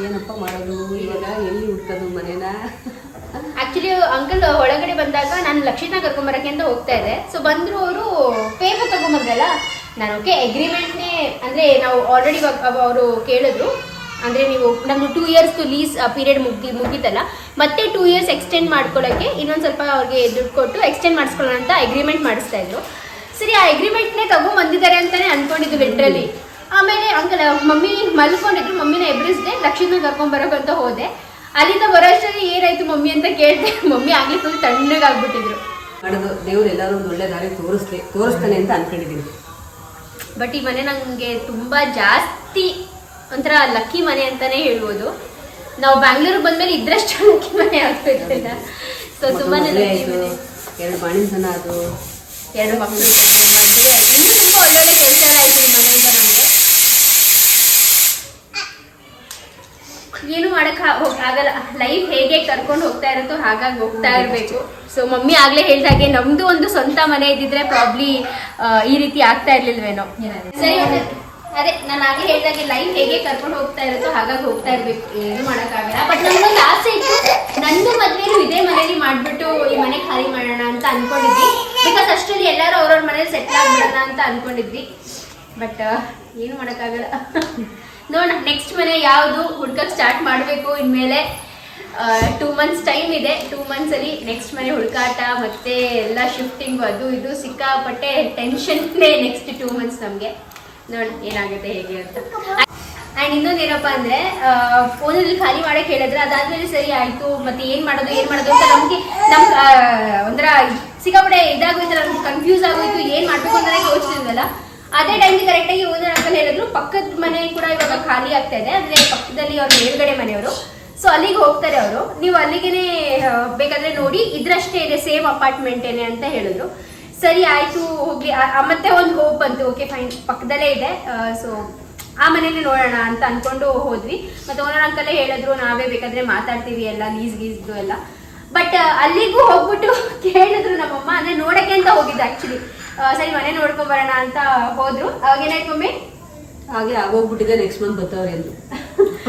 ಏನಪ್ಪ ಮಾಡೋದು ಇವಾಗ ಎಲ್ಲಿ ಹುಡ್ಕೋದು ಮನೇನ? ಆಕ್ಚುಲಿ ಅಂಕಲ್ ಒಳಗಡೆ ಬಂದಾಗ ನಾನು ಲಕ್ಷಿತ ಕರ್ಕೊಂಬರಕ್ಕೆ ಅಂತ ಹೋಗ್ತಾ ಇದ್ದೆ. ಸೊ ಬಂದ್ರು ಅವರು ಪೇಪರ್ ತಗೊಂಬಂದ್ರಲ್ಲ ನಾನು ಓಕೆ ಅಗ್ರಿಮೆಂಟ್ನೇ ಅಂದರೆ ನಾವು ಆಲ್ರೆಡಿ ಅವರು ಕೇಳಿದ್ರು. ಅಂದರೆ ನೀವು ನಮ್ಮದು ಟೂ ಇಯರ್ಸ್ ಲೀಸ್ ಪೀರಿಯಡ್ ಮುಗಿ ಮುಗಿತಲ್ಲ. ಮತ್ತೆ ಟೂ ಇಯರ್ಸ್ ಎಕ್ಸ್ಟೆಂಡ್ ಮಾಡ್ಕೊಳ್ಳೋಕ್ಕೆ ಇನ್ನೊಂದು ಸ್ವಲ್ಪ ಅವ್ರಿಗೆ ದುಡ್ಡು ಕೊಟ್ಟು ಎಕ್ಸ್ಟೆಂಡ್ ಮಾಡಿಸ್ಕೊಳ್ಳೋಣ ಅಂತ ಅಗ್ರಿಮೆಂಟ್ ಮಾಡಿಸ್ತಾ ಇದ್ರು. ಸರಿ, ಆ ಅಗ್ರಿಮೆಂಟ್ನೇ ತಗೊಂಬಂದಿದ್ದಾರೆ ಅಂತಲೇ ಅಂದ್ಕೊಂಡಿದ್ದು ಲಿಟ್ರಲಿ ಆಮೇಲೆ ಅಂಕಲ್ ಮಮ್ಮಿ ಮಲ್ಕೊಂಡಿದ್ರು. ಮಮ್ಮಿನ ಎಬ್ರಿಸ್ದೆ ಲಕ್ಷ್ಮೀನ ಕರ್ಕೊಂಬರೋಕೆ ಅಂತ ಹೋದೆ. ಅಲ್ಲಿಂದ ಬರೋಷ್ಟರಲ್ಲಿ ಏನಾಯ್ತು ಮಮ್ಮಿ ಅಂತ ಕೇಳ್ತೆ ಮಮ್ಮಿ ಆಗ್ಲಿ ಫುಲ್ ತಣ್ಣಗಾಗ್ಬಿಟ್ಟಿದ್ರು. ಮಾಡೋದು ದೇವ್ರು ಎಲ್ಲರೂ ಒಂದು ಒಳ್ಳೆ ದಾರಿ ತೋರಿಸ್ಲಿ ತೋರಿಸ್ತಾನೆ ಅಂತ ಅನ್ಕೊಂಡಿದ್ದೀನಿ. ಬಟ್ ಈ ಮನೆ ನನಗೆ ತುಂಬಾ ಜಾಸ್ತಿ ಒಂಥರ ಲಕ್ಕಿ ಮನೆ ಅಂತಾನೆ ಹೇಳ್ಬೋದು. ನಾವು ಬ್ಯಾಂಗ್ಳೂರಿಗೆ ಬಂದ್ಮೇಲೆ ಇದ್ರಷ್ಟು ಲಕ್ಕಿ ಮನೆ ಆಗ್ತಿರ್ಲಿಲ್ಲ. ಸೊ ಮನೆ. ಎರಡು ಬಾಣಿತನ ಅದು. ಎರಡು ಮಕ್ಕಳು. ತುಂಬಾ ಒಳ್ಳೊಳ್ಳೆ ಕೆಲಸ ಆಯ್ತು ಈ ಮನೆಯಿಂದ ನಮಗೆ ಏನು ಮಾಡಕ್ ಆಗಲ್ಲ. ಲೈಫ್ ಹೇಗೆ ಕರ್ಕೊಂಡು ಹೋಗ್ತಾ ಇರುತ್ತೋ ಹಾಗಾಗಿ ಹೋಗ್ತಾ ಇರಬೇಕು. ಸೊ ಮಮ್ಮಿ ಆಗ್ಲೇ ಹೇಳ್ದಾಗೆ ನಮ್ದು ಒಂದು ಸ್ವಂತ ಮನೆ ಇದ್ದಿದ್ರೆ ಪ್ರಾಬ್ಲಿ ಈ ರೀತಿ ಆಗ್ತಾ ಇರ್ಲಿಲ್ವೇನೋ. ಸರಿ ಅದೇ, ನಾನು ಆಗ್ಲೇ ಹೇಳ್ದಾಗೆ ಲೈಫ್ ಹೇಗೆ ಕರ್ಕೊಂಡು ಹೋಗ್ತಾ ಇರುತ್ತೋ ಹಾಗಾಗಿ ಹೋಗ್ತಾ ಇರ್ಬೇಕು. ಏನು ಮಾಡಕ್ಕಾಗಲ್ಲ ಬಟ್ ನಮ್ಗೊಂದು ಆಸೆ ಇತ್ತು. ನಂದು ಮದ್ವೆನೂ ಇದೇ ಮನೇಲಿ ಮಾಡ್ಬಿಟ್ಟು ಈ ಮನೆ ಖಾಲಿ ಮಾಡೋಣ ಅಂತ ಅನ್ಕೊಂಡಿದ್ವಿ. ಬಿಕಾಸ್ ಅಷ್ಟರಲ್ಲಿ ಎಲ್ಲರೂ ಅವ್ರವ್ರ ಮನೇಲಿ ಸೆಟ್ಲ್ ಆಗ್ಬಿಡೋಣ ಅಂತ ಅನ್ಕೊಂಡಿದ್ವಿ. ಬಟ್ ಏನು ಮಾಡೋಕ್ಕಾಗಲ್ಲ ನೋಡೋಣ ನೆಕ್ಸ್ಟ್ ಮನೆ ಯಾವುದು ಹುಡ್ಕಕ್ಕೆ ಸ್ಟಾರ್ಟ್ ಮಾಡಬೇಕು ಇನ್ಮೇಲೆ ಟೂ ಮಂತ್ಸ್ ಟೈಮ್ ಇದೆ. ಟೂ ಮಂತ್ಸಲ್ಲಿ ನೆಕ್ಸ್ಟ್ ಮನೆ ಹುಡುಕಾಟ, ಮತ್ತೆ ಎಲ್ಲ ಶಿಫ್ಟಿಂಗ್ ಅದು ಇದು ಸಿಕ್ಕಾಪಟ್ಟೆ ಟೆನ್ಷನ್ನೇ ನೆಕ್ಸ್ಟ್ ಟೂ ಮಂತ್ಸ್ ನಮಗೆ. ನೋಡೋಣ, ಏನಾಗುತ್ತೆ, ಹೇಗೆ ಅಂತ. ಆ್ಯಂಡ್ ಇನ್ನೊಂದು ಏನಪ್ಪ ಅಂದರೆ ಫೋನಲ್ಲಿ ಖಾಲಿ ಮಾಡಕ್ಕೆ ಹೇಳಿದ್ರೆ ಅದಾದ್ಮೇಲೆ ಸರಿ, ಆಯಿತು, ಮತ್ತೆ ಏನು ಮಾಡೋದು ಏನು ಮಾಡೋದು ಅಂತ ನಮಗೆ ನಮ್ಮ ಒಂಥರ ಸಿಕ್ಕಾಪಟ್ಟೆ ಇದಾಗೋಯ್ತು ನಮ್ಗೆ ಕನ್ಫ್ಯೂಸ್ ಆಗೋಯ್ತು, ಏನು ಮಾಡಬೇಕು ಅಂತಲೇ ಯೋಚಿಸಿದ್ವಲ್ಲ ಅದೇ ಟೈಮ್ಗೆ ಕರೆಕ್ಟಾಗಿ ಓನರ್ ಅಂಕಲ್ ಹೇಳಿದ್ರು. ಪಕ್ಕದ ಮನೆ ಕೂಡ ಇವಾಗ ಖಾಲಿ ಆಗ್ತಾ ಇದೆ. ಅಂದ್ರೆ ಪಕ್ಕದಲ್ಲಿ ಅವ್ರ ಮೇಲ್ಗಡೆ ಮನೆಯವರು. ಸೊ ಅಲ್ಲಿಗೆ ಹೋಗ್ತಾರೆ ಅವರು. ನೀವು ಅಲ್ಲಿಗೆನೆ ಬೇಕಾದ್ರೆ ನೋಡಿ. ಇದ್ರಷ್ಟೇ ಇದೆ ಸೇಮ್ ಅಪಾರ್ಟ್ಮೆಂಟ್ ಏನೇ ಅಂತ ಹೇಳಿದ್ರು. ಸರಿ ಆಯ್ತು ಹೋಗಿ. ಆ- ಆ, ಮತ್ತೆ ಒಂದು ಹೋಪ್ ಬಂತು. ಓಕೆ ಫೈನ್ ಪಕ್ಕದಲ್ಲೇ ಇದೆ. ಸೊ ಆ ಮನೇಲಿ ನೋಡೋಣ ಅಂತ ಅನ್ಕೊಂಡು ಹೋದ್ವಿ. ಮತ್ತೆ ಓನರ್ ಅಂಕಲೇ ಹೇಳಿದ್ರು ನಾವೇ ಬೇಕಾದ್ರೆ ಮಾತಾಡ್ತೀವಿ ಎಲ್ಲ ಲೀಸ್ ಗೀಸ್ದು ಎಲ್ಲ. ಬಟ್ ಅಲ್ಲಿಗೂ ಹೋಗ್ಬಿಟ್ಟು ಕೇಳಿದ್ರು ನಮ್ಮಮ್ಮ. ಅಂದ್ರೆ ನೋಡಕ್ಕೆ ಅಂತ ಹೋಗಿದ್ದು ಆಕ್ಚುಲಿ ಸರಿ ಮನೆ ನೋಡ್ಕೊಂಡ್ ಬರೋಣ ಅಂತ ಹೋದ್ರು. ಅವಾಗ ಏನಾಯ್ತು ಮಮ್ಮಿ ಹಾಗೆ ಆಗೋಗ್ಬಿಟ್ಟಿದೆ ನೆಕ್ಸ್ಟ್ ಮಂತ್ ಬರ್ತಾವ್ರೆ ಎಂದು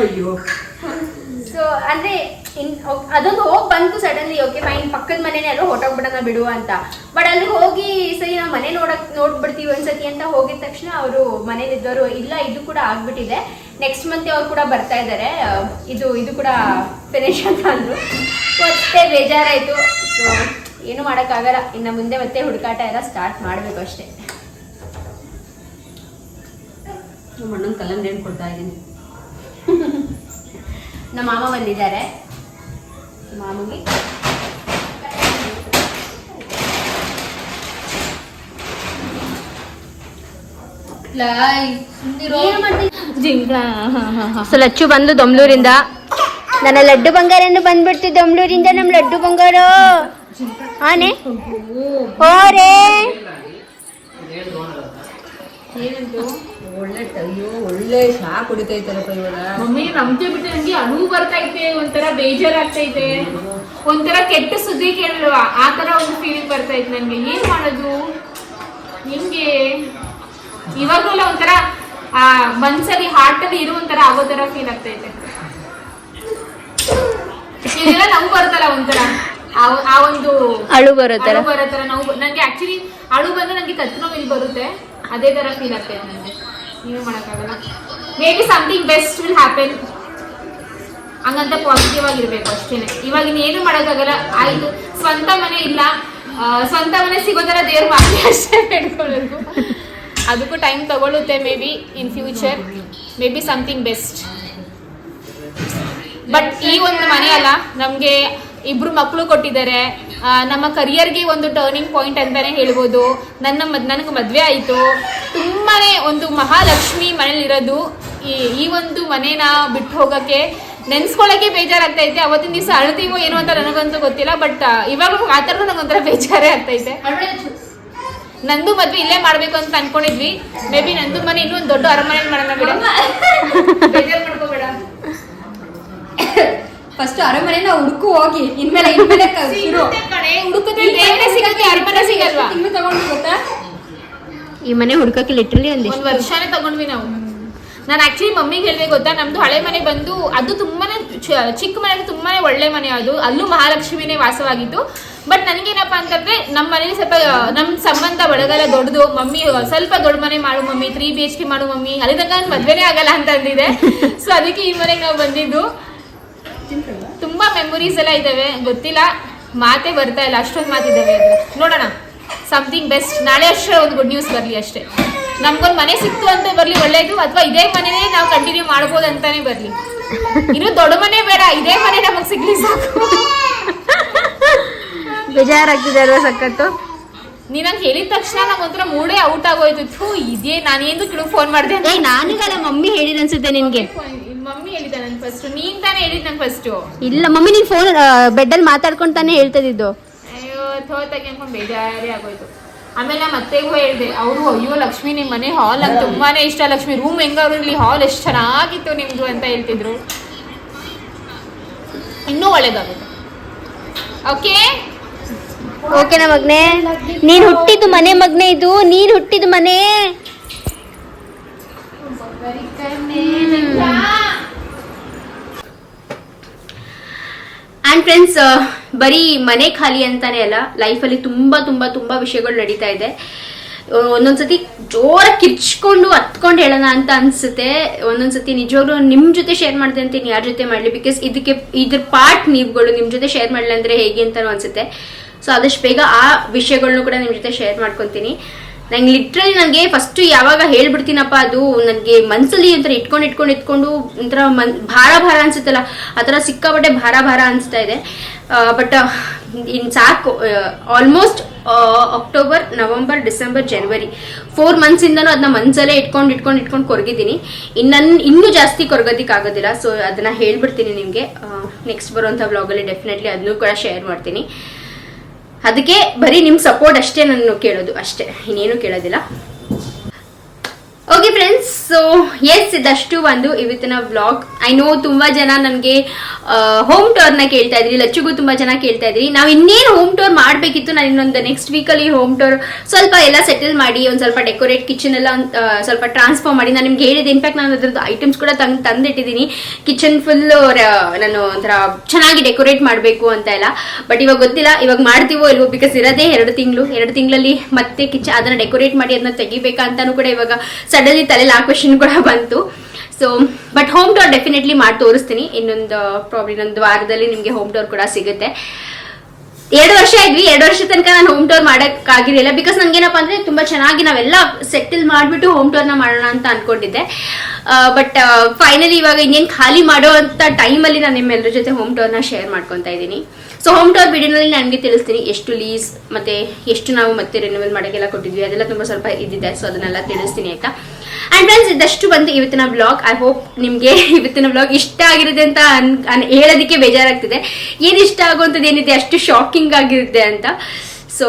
ಅಯ್ಯೋ. ಸೊ ಅಂದ್ರೆ ಅದೊಂದು ಹೋಗ್ ಬಂತು ಸಡನ್ಲಿ ಓಕೆ ಫೈನ್ ಪಕ್ಕದ ಮನೆನೇ ಅಲ್ಲೋ ಹೊಟ್ಟೋಗ್ಬಿಡೋಣ ಬಿಡು ಅಂತ. ಬಟ್ ಅಲ್ಲಿ ಹೋಗಿ ಸರಿ ನಾವು ಮನೆ ನೋಡಕ್ ನೋಡ್ಬಿಡ್ತೀವಿ ಒಂದ್ಸತಿ ಅಂತ ಹೋಗಿದ ತಕ್ಷಣ ಅವರು ಮನೇಲಿದ್ದವರು ಇಲ್ಲ ಇದು ಕೂಡ ಆಗ್ಬಿಟ್ಟಿದೆ. ನೆಕ್ಸ್ಟ್ ಮಂತ್ ಅವ್ರು ಕೂಡ ಬರ್ತಾ ಇದ್ದಾರೆ ಇದು ಇದು ಕೂಡ ಫಿನಿಶ್ ಅಂತ ಅಂದ್ರು. ಮತ್ತೆ ಬೇಜಾರಾಯ್ತು. ಸೊ ಏನು ಮಾಡೋಕ್ಕಾಗಲ್ಲ. ಇನ್ನು ಮುಂದೆ ಮತ್ತೆ ಹುಡುಕಾಟ ಎಲ್ಲ ಸ್ಟಾರ್ಟ್ ಮಾಡಬೇಕು ಅಷ್ಟೇ. ನಮ್ಮ ಅಣ್ಣನ ಕಲ್ಲಂಗಡಿ ಹಣ್ಣು ಕೊಡ್ತಾ ಇದ್ದೀನಿ. ನಮ್ಮ ಮಾಮ ಬಂದಿದ್ದಾರೆ. ಮಾಮಗೆ. ಸೊ ಲಚ್ಚು ಬಂದು ದೊಮ್ಲೂರಿಂದ. ನನ್ನ ಲಡ್ಡು ಬಂಗಾರನ್ನು ಬಂದ್ಬಿಡ್ತು ದೊಮ್ಲೂರಿಂದ ನಮ್ಮ ಲಡ್ಡು ಬಂಗಾರ. ಆನೆ? ಹೋರೇ ಒಳ್ಳೆ ಅಯ್ಯೋ ಒಳ್ಳೆ ಶಾ ಕುಡಿತೈತಲ್ಲಪ್ಪ ಇವಾಗ. ಮಮ್ಮಿ ನಮ್ಗೆ ಬಿಟ್ಟು ನಂಗೆ ಅನುವು ಬರ್ತೈತೆ ಒಂಥರ ಬೇಜಾರಾಗ್ತೈತೆ. ಒಂಥರ ಕೆಟ್ಟ ಸುದ್ದಿ ಕೇಳಲ್ವಾ? ಆ ತರ ಒಂದು ಫೀಲಿಂಗ್ ಬರ್ತೈತೆ ನನ್ಗೆ. ಏನ್ ಮಾಡೋದು? ಹೆಂಗೆ ಇವಾಗಲೂ ಒಂಥರ ಆ ಮನ್ಸಲ್ಲಿ ಹಾರ್ಟ್ ಅಲ್ಲಿ ಇರೋ ಒಂಥರ ಆಗೋ ತರ ಫೀಲ್ ಆಗ್ತೈತೆ. ಇದೆಲ್ಲ ನಮ್ಗೆ ಬರುತ್ತಲ್ಲ ಒಂಥರ. ಆ- ಒಂದು ಅಳು ಬರುತ್ತರ ಅಳು ಬರೋ ತರ ನಾವು ನಂಗೆ ಆಕ್ಚುಲಿ ಅಳು ಬಂದ್ರೆ ನನಗೆ ಕತ್ತು ನೋವು ಇಲ್ಲಿ ಬರುತ್ತೆ. ಅದೇ ತರ ಫೀಲ್ ಆಗ್ತದೆ ನನಗೆ ನೀವು ಮಾಡೋಕ್ಕಾಗಲ್ಲ. Maybe something best will happen ಹಂಗಂತ ಪಾಸಿಟಿವ್ ಆಗಿರ್ಬೇಕು ಅಷ್ಟೇನೆ. ಇವಾಗ ಇನ್ನೇನು ಮಾಡೋಕ್ಕಾಗಲ್ಲ. ಆಯ್ತು. ಸ್ವಂತ ಮನೆ ಇಲ್ಲ. ಸ್ವಂತ ಮನೆ ಸಿಗೋ ಥರ ದೇವ್ರ ಮಾಡಿ ಅಷ್ಟೇ ಬೇಡ್ಕೊಳ್ಳೋದು ಅದಕ್ಕೂ time ತಗೊಳ್ಳುತ್ತೆ maybe in future maybe something best but ಈ ಒಂದು ಮನೆ ಅಲ್ಲ. ನಮಗೆ ಇಬ್ರು ಮಕ್ಕಳು ಕೊಟ್ಟಿದ್ದಾರೆ. ನಮ್ಮ ಕರಿಯರ್ಗೆ ಒಂದು ಟರ್ನಿಂಗ್ ಪಾಯಿಂಟ್ ಅಂತಾನೆ ಹೇಳ್ಬೋದು. ನನ್ನ ಮದ್ ನನಗೆ ಮದುವೆ ಆಯಿತು. ತುಂಬಾ ಒಂದು ಮಹಾಲಕ್ಷ್ಮಿ ಮನೇಲಿರೋದು ಈ ಈ ಒಂದು ಮನೇನ ಬಿಟ್ಟು ಹೋಗೋಕ್ಕೆ ನೆನ್ಸ್ಕೊಳ್ಳೋಕೆ ಬೇಜಾರಾಗ್ತೈತೆ ಅವತ್ತಿನ ದಿವಸ ಅಳ್ತೀವೋ ಏನೋ ಅಂತ ನನಗಂತೂ ಗೊತ್ತಿಲ್ಲ ಬಟ್ ಇವಾಗ ಆ ಥರ ನಂಗೊಂಥರ ಬೇಜಾರೇ ಆಗ್ತೈತೆ ನಂದು ಮದ್ವೆ ಇಲ್ಲೇ ಮಾಡ್ಬೇಕು ಅಂತ ಅನ್ಕೊಂಡಿದ್ವಿ. ಮೇ ಬಿ ನಂದು ಮನೆ ಇನ್ನೊಂದು ದೊಡ್ಡ ಅರಮನೆ ಮಾಡೋಣ ಬಿಡ. ಫಸ್ಟ್ ಅರಮನೆನ ಹುಡುಕು ಹೋಗಿ ಇನ್ಮೇಲೆ ಇನ್ಮೇಲೆ ಸಿಗುತ್ತೆ ಅರಮನೆ ಸಿಗಲ್ವಾ? ತಿಂಗಳು ತಗೊಂಡು ಗೊತ್ತಾ? ಈ ಮನೆ ಹುಡುಕಕ್ಕೆ ಲಿಟ್ರಲಿ ಒಂದು ವರ್ಷನೇ ತಗೊಂಡ್ವಿ ನಾವು. ನಾನು ಆಕ್ಚುಲಿ ಮಮ್ಮಿಗೆ ಹೇಳ್ಬೇಕು ಗೊತ್ತಾ ನಮ್ದು ಹಳೆ ಮನೆ ಬಂದು ಅದು ತುಂಬಾನೇ ಚ- ಚಿಕ್ಕ ಮನೆ ತುಂಬಾನೇ ಒಳ್ಳೆ ಮನೆ ಅದು. ಅಲ್ಲೂ ಮಹಾಲಕ್ಷ್ಮಿನೇ ವಾಸವಾಗಿತ್ತು. ಬಟ್ ನನಗೇನಪ್ಪ ಅಂತಂದ್ರೆ ನಮ್ಮ ಮನೇಲಿ ಸ್ವಲ್ಪ ನಮ್ಮ ಸಂಬಂಧ ಒಳಗಲ್ಲ ದೊಡ್ಡದು. ಮಮ್ಮಿ ಸ್ವಲ್ಪ ದೊಡ್ಡ ಮನೆ ಮಾಡು mummy three B H K ಮಾಡು ಮಮ್ಮಿ. ಅಲ್ಲಿ ತನಕ ನನ್ ಮದ್ವೆನೇ ಆಗಲ್ಲ ಅಂತ ಅಂದಿದೆ. ಸೊ ಅದಕ್ಕೆ ಈ ಮನೆಗೆ ನಾವು ಬಂದಿದ್ದು. ತುಂಬಾ ಮೆಮೊರೀಸ್ ಎಲ್ಲ ಇದಾವೆ. ಗೊತ್ತಿಲ್ಲ. ಮಾತೇ ಬರ್ತಾ ಇಲ್ಲ. ಅಷ್ಟೊಂದು ಮಾತಿದ್ದಾವೆ ನೋಡೋಣ. ಸಮಥಿಂಗ್ ಬೆಸ್ಟ್ ನಾಳೆ ಅಷ್ಟೇ ಒಂದು ಗುಡ್ ನ್ಯೂಸ್ ಬರಲಿ ಅಷ್ಟೇ. ನಮ್ಗೊಂದು ಮನೆ ಸಿಕ್ತು ಅಂತ ಬರಲಿ ಒಳ್ಳೇದು ಅಥವಾ ಇದೇ ಮನೆನೇ ನಾವು ಕಂಟಿನ್ಯೂ ಮಾಡ್ಬೋದು ಅಂತಾನೆ ಬರಲಿ. ಇನ್ನು ದೊಡ್ಡ ಮನೆ ಬೇಡ. ಇದೇ ಮನೆ ನಮಗೆ ಸಿಗ್ಲಿ ಸಾಕು. ಬೇಜಾರಾಗ್ತಿದೆ ಅಲ್ವಾ ಸಖತ್ತು? ನೀ ನಂಗೆ ಹೇಳಿದ ತಕ್ಷಣ ನಮ್ಮ ಒಂಥರ ಮೂಡೇ ಔಟ್ ಆಗೋಯ್ತು. ಥೂ ಇದೇ ನಾನೇನು ಕಿಡು ಫೋನ್ ಮಾಡಿದೆ ನಾನೀಗ ನಮ್ಮ ಮಮ್ಮಿ ಹೇಳಿದ ಅನ್ಸುತ್ತೆ ನಿನ್ಗೆ. ಮಮ್ಮಿ ಹೇಳಿದ ಫಸ್ಟ್ ನೀನ್ ತಾನೇ ಹೇಳಿದ್ ನಂಗೆ ಫಸ್ಟ್ ಇಲ್ಲ ಮಮ್ಮಿ ನೀನ್ ಫೋನ್ ಬೆಡ್ಡಲ್ಲಿ ಮಾತಾಡ್ಕೊಂತಾನೆ ಹೇಳ್ತಾ ಇದ್ದು ಅಯ್ಯೋ ತೋ ಅನ್ಕೊಂಡ್ ಬೇಜಾರೇ ಆಗೋಯ್ತು. ಆಮೇಲೆ ನಮ್ಮ ಅತ್ತೆಗೂ ಹೇಳಿದೆ ಅವರು ಅಯ್ಯೋ ಲಕ್ಷ್ಮಿ ನಿಮ್ಮ ಮನೆ ಹಾಲ್ ನಂಗೆ ತುಂಬಾನೇ ಇಷ್ಟ ಲಕ್ಷ್ಮಿ ರೂಮ್ ಹೆಂಗಾದ್ರು ಇಲ್ಲಿ ಹಾಲ್ ಎಷ್ಟು ಚೆನ್ನಾಗಿತ್ತು ನಿಮ್ದು ಅಂತ ಹೇಳ್ತಿದ್ರು. ಇನ್ನೂ ಒಳ್ಳೇದಾಗುತ್ತೆ. ಓಕೆ ಓಕೆನಾ ಮಗ್ನೆ? ನೀನ್ ಹುಟ್ಟಿದ್ದು ಮನೆ ಮಗ್ನೆ ಇದು ನೀನ್ ಹುಟ್ಟಿದ್ದು ಮನೆ. ಆ್ಯಂಡ್ ಫ್ರೆಂಡ್ಸ್ ಬರೀ ಮನೆ ಖಾಲಿ ಅಂತಾನೆ ಅಲ್ಲ ಲೈಫಲ್ಲಿ ತುಂಬ ತುಂಬ ತುಂಬ ವಿಷಯಗಳು ನಡೀತಾ ಇದೆ. ಒಂದೊಂದ್ಸತಿ ಜೋರಾಗಿ ಕಿರ್ಚ್ಕೊಂಡು ಹತ್ಕೊಂಡು ಹೇಳೋಣ ಅಂತ ಅನ್ಸುತ್ತೆ. ಒಂದೊಂದ್ಸತಿ ನಿಜವಾಗ್ಲೂ ನಿಮ್ಮ ಜೊತೆ ಶೇರ್ ಮಾಡಿದೆ ಅಂತೀನಿ ಯಾರ ಜೊತೆ ಮಾಡಲಿ ಬಿಕಾಸ್ ಇದಕ್ಕೆ, ಇದ್ರ ಪಾರ್ಟ್ ನೀವುಗಳು ನಿಮ್ಮ ಜೊತೆ ಶೇರ್ ಮಾಡಲಿ ಅಂದರೆ ಹೇಗೆ ಅಂತಲೂ ಅನ್ಸುತ್ತೆ. ಸೊ ಆದಷ್ಟು ಬೇಗ ಆ ವಿಷಯಗಳನ್ನೂ ಕೂಡ ನಿಮ್ಮ ಜೊತೆ ಶೇರ್ ಮಾಡ್ಕೊತೀನಿ. ನಂಗೆ ಲಿಟ್ರಲಿ ನನಗೆ ಫಸ್ಟ್ ಯಾವಾಗ ಹೇಳ್ಬಿಡ್ತೀನಪ್ಪ ಅದು ನನಗೆ ಮನ್ಸಲ್ಲಿ ಒಂಥರ ಇಟ್ಕೊಂಡು ಇಟ್ಕೊಂಡು ಇಟ್ಕೊಂಡು ಒಂಥರ ಮನ್, ಭಾರ ಭಾರ ಅನ್ಸುತ್ತಲ್ಲ, ಆ ಥರ ಸಿಕ್ಕಾಪಟ್ಟೆ ಭಾರ ಭಾರ ಅನಿಸ್ತಾ ಇದೆ. ಬಟ್ ಇನ್ನು ಸಾಕು almost October November December January four ಮಂತ್ಸಿಂದನೂ ಅದನ್ನ ಮನ್ಸಲ್ಲೇ ಇಟ್ಕೊಂಡು ಇಟ್ಕೊಂಡು ಇಟ್ಕೊಂಡು ಕೊರಗಿದ್ದೀನಿ. ಇನ್ನು ಇನ್ನೂ ಜಾಸ್ತಿ ಕೊರಗೋದಿಕ್ಕಾಗೋದಿಲ್ಲ ಸೊ ಅದನ್ನ ಹೇಳ್ಬಿಡ್ತೀನಿ ನಿಮಗೆ. ನೆಕ್ಸ್ಟ್ ಬರುವಂಥ ವ್ಲಾಗಲ್ಲಿ ಡೆಫಿನೆಟ್ಲಿ ಅದನ್ನೂ ಕೂಡ ಶೇರ್ ಮಾಡ್ತೀನಿ. ಅದಕ್ಕೆ ಬರೀ ನಿಮ್ಮ ಸಪೋರ್ಟ್ ಅಷ್ಟೇ ನಾನು ಕೇಳೋದು ಅಷ್ಟೇ. ಇನ್ನೇನು ಕೇಳೋದಿಲ್ಲ. ಓಕೆ ಫ್ರೆಂಡ್ಸ್ ಸೊ ಎಸ್ ಇದಷ್ಟು ಒಂದು ಇವತ್ತಿನ ವ್ಲಾಗ್ ಐ ನೋ ತುಂಬಾ ಜನ ನನಗೆ ಹೋಮ್ ಟೂರ್ನ ಕೇಳ್ತಾ ಇದ್ರಿ, ಲಚ್ಚಿಗೂ ತುಂಬಾ ಜನ ಕೇಳ್ತಾ ಇದ್ರಿ. ನಾವು ಇನ್ನೇನು ಹೋಮ್ ಟೂರ್ ಮಾಡಬೇಕಿತ್ತು, ನಾನು ಇನ್ನೊಂದು ನೆಕ್ಸ್ಟ್ ವೀಕಲ್ಲಿ ಹೋಮ್ ಟೂರ್ ಸ್ವಲ್ಪ ಎಲ್ಲ ಸೆಟಲ್ ಮಾಡಿ, ಒಂದು ಸ್ವಲ್ಪ ಡೆಕೋರೇಟ್ ಕಿಚನ್ ಎಲ್ಲ ಸ್ವಲ್ಪ ಟ್ರಾನ್ಸ್ಫಾರ್ಮ್ ಮಾಡಿ. ನಾನು ನಿಮ್ಗೆ ಹೇಳಿದೆ ಇನ್ಫ್ಯಾಕ್ಟ್ ನಾನು ಅದ್ರದ್ದು ಐಟಮ್ಸ್ ಕೂಡ ತಂದು, ತಂದಿಟ್ಟಿದ್ದೀನಿ. ಕಿಚನ್ ಫುಲ್ ನಾನು ಒಂಥರ ಚೆನ್ನಾಗಿ ಡೆಕೋರೇಟ್ ಮಾಡಬೇಕು ಅಂತ ಎಲ್ಲ. ಬಟ್ ಇವಾಗ ಗೊತ್ತಿಲ್ಲ, ಇವಾಗ ಮಾಡ್ತೀವೋ ಇಲ್ವೋ ಬಿಕಾಸ್ ಇರೋದೇ ಎರಡು ತಿಂಗಳು. ಎರಡು ತಿಂಗಳಲ್ಲಿ ಮತ್ತೆ ಕಿಚನ್ ಅದನ್ನ ಡೆಕೋರೇಟ್ ಮಾಡಿ, ಅದನ್ನ ತೆಗಿಬೇಕಾ ಅಂತಾನು ಕೂಡ ಇವಾಗ ಸಡನ್ಲಿ ತಲೆಯಲ್ಲಿ ಆ ಕ್ವೆಶನ್ ಕೂಡ ಬಂತು. So but home tour definitely ಮಾಡಿ ತೋರಿಸ್ತೀನಿ. ಇನ್ನೊಂದು ಪ್ರಾಬ್ಲಿ ಇನ್ನೊಂದು ವಾರದಲ್ಲಿ ನಿಮಗೆ ಹೋಮ್ ಡೋರ್ ಕೂಡ ಸಿಗುತ್ತೆ. ಎರಡು ವರ್ಷ ಇದ್ವಿ ಎರಡು ವರ್ಷ ತನಕ ನಾನು ಹೋಮ್ ಟೋರ್ ಮಾಡೋಕ್ಕಾಗಿರಲಿಲ್ಲ. ಬಿಕಾಸ್ ನನಗೇನಪ್ಪ ಅಂದ್ರೆ ತುಂಬಾ ಚೆನ್ನಾಗಿ ನಾವೆಲ್ಲ ಸೆಟಲ್ ಮಾಡಿಬಿಟ್ಟು ಹೋಮ್ ಟೋರ್ನ ಮಾಡೋಣ ಅಂತ ಅನ್ಕೊಂಡಿದ್ದೆ. ಬಟ್ ಫೈನಲಿ ಇವಾಗ ಇನ್ನೇನು ಖಾಲಿ ಮಾಡೋ ಅಂತ ಟೈಮಲ್ಲಿ ನಾನು ನಿಮ್ಮೆಲ್ಲರ ಜೊತೆ ಹೋಮ್ ಟೋರ್ನ ಶೇರ್ ಮಾಡ್ಕೊತಾ ಇದ್ದೀನಿ. ಸೊ ಹೋಮ್ ಟೋರ್ ವಿಡಿಯೋನಲ್ಲಿ ನನಗೆ ತಿಳಿಸ್ತೀನಿ ಎಷ್ಟು ಲೀಸ್ ಮತ್ತೆ ಎಷ್ಟು ನಾವು ಮತ್ತೆ ರಿನ್ಯೂವಲ್ ಮಾಡೋಕ್ಕೆಲ್ಲ ಕೊಟ್ಟಿದ್ವಿ. ಅದೆಲ್ಲ ತುಂಬ ಸ್ವಲ್ಪ ಇದ್ದಿದೆ ಸೊ ಅದನ್ನೆಲ್ಲ ತಿಳಿಸ್ತೀನಿ ಆಯ್ತಾ? ಅಂಡ್ ಫ್ರೆಂಡ್ಸ್ ಇದಷ್ಟು ಬಂದು ಇವತ್ತಿನ ಬ್ಲಾಗ್ ಐ ಹೋಪ್ ನಿಮಗೆ ಇವತ್ತಿನ ಬ್ಲಾಗ್ ಇಷ್ಟ ಆಗಿರುತ್ತೆ ಅಂತ ಅನ್- ಹೇಳೋದಕ್ಕೆ ಬೇಜಾರಾಗ್ತಿದೆ. ಏನು ಇಷ್ಟ ಆಗುವಂಥದ್ದು ಏನಿದೆ? ಅಷ್ಟು ಶಾಕಿಂಗ್ ಆಗಿರುತ್ತೆ ಅಂತ. ಸೊ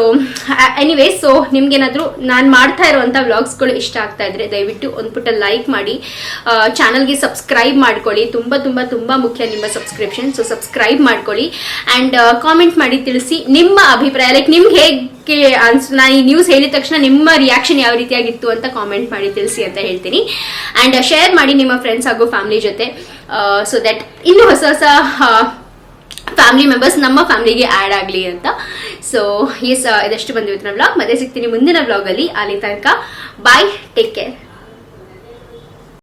ಎನಿವೇ ಸೊ ನಿಮ್ಗೇನಾದರೂ ನಾನು ಮಾಡ್ತಾ ಇರುವಂಥ ವ್ಲಾಗ್ಸ್ಗಳು ಇಷ್ಟ ಆಗ್ತಾ ಇದ್ರೆ ದಯವಿಟ್ಟು ಒಂದು ಪುಟ್ಟ ಲೈಕ್ ಮಾಡಿ. ಚಾನಲ್ಗೆ ಸಬ್ಸ್ಕ್ರೈಬ್ ಮಾಡ್ಕೊಳ್ಳಿ. ತುಂಬ ತುಂಬ ತುಂಬ ಮುಖ್ಯ ನಿಮ್ಮ ಸಬ್ಸ್ಕ್ರಿಪ್ಷನ್ ಸೊ ಸಬ್ಸ್ಕ್ರೈಬ್ ಮಾಡ್ಕೊಳ್ಳಿ. ಆ್ಯಂಡ್ ಕಾಮೆಂಟ್ ಮಾಡಿ ತಿಳಿಸಿ ನಿಮ್ಮ ಅಭಿಪ್ರಾಯ. ಲೈಕ್ ನಿಮ್ಗೆ ಹೇಗೆ ಅನ್ಸ್ ನಾನು ಈ ನ್ಯೂಸ್ ಹೇಳಿದ ತಕ್ಷಣ ನಿಮ್ಮ ರಿಯಾಕ್ಷನ್ ಯಾವ ರೀತಿಯಾಗಿತ್ತು ಅಂತ ಕಾಮೆಂಟ್ ಮಾಡಿ ತಿಳಿಸಿ ಅಂತ ಹೇಳ್ತೀನಿ. ಆ್ಯಂಡ್ ಶೇರ್ ಮಾಡಿ ನಿಮ್ಮ ಫ್ರೆಂಡ್ಸ್ ಹಾಗೂ ಫ್ಯಾಮಿಲಿ ಜೊತೆ. ಸೊ ದಟ್ ಇನ್ನೂ ಹೊಸ ಹೊಸ ಫ್ಯಾಮಿಲಿ ಮೆಂಬರ್ಸ್ ನಮ್ಮ ಫ್ಯಾಮಿಲಿಗೆ ಆ್ಯಡ್ ಆಗಲಿ ಅಂತ. ಸೊ ಎಸ್ ಇದಷ್ಟು ಬಂದಿವೆ ನಮ್ಮ ಬ್ಲಾಗ್ ಮತ್ತೆ ಸಿಗ್ತೀನಿ ಮುಂದಿನ ಬ್ಲಾಗಲ್ಲಿ ಅಲ್ಲಿ. ತನಕ ಬಾಯ್ ಟೇಕ್ ಕೇರ್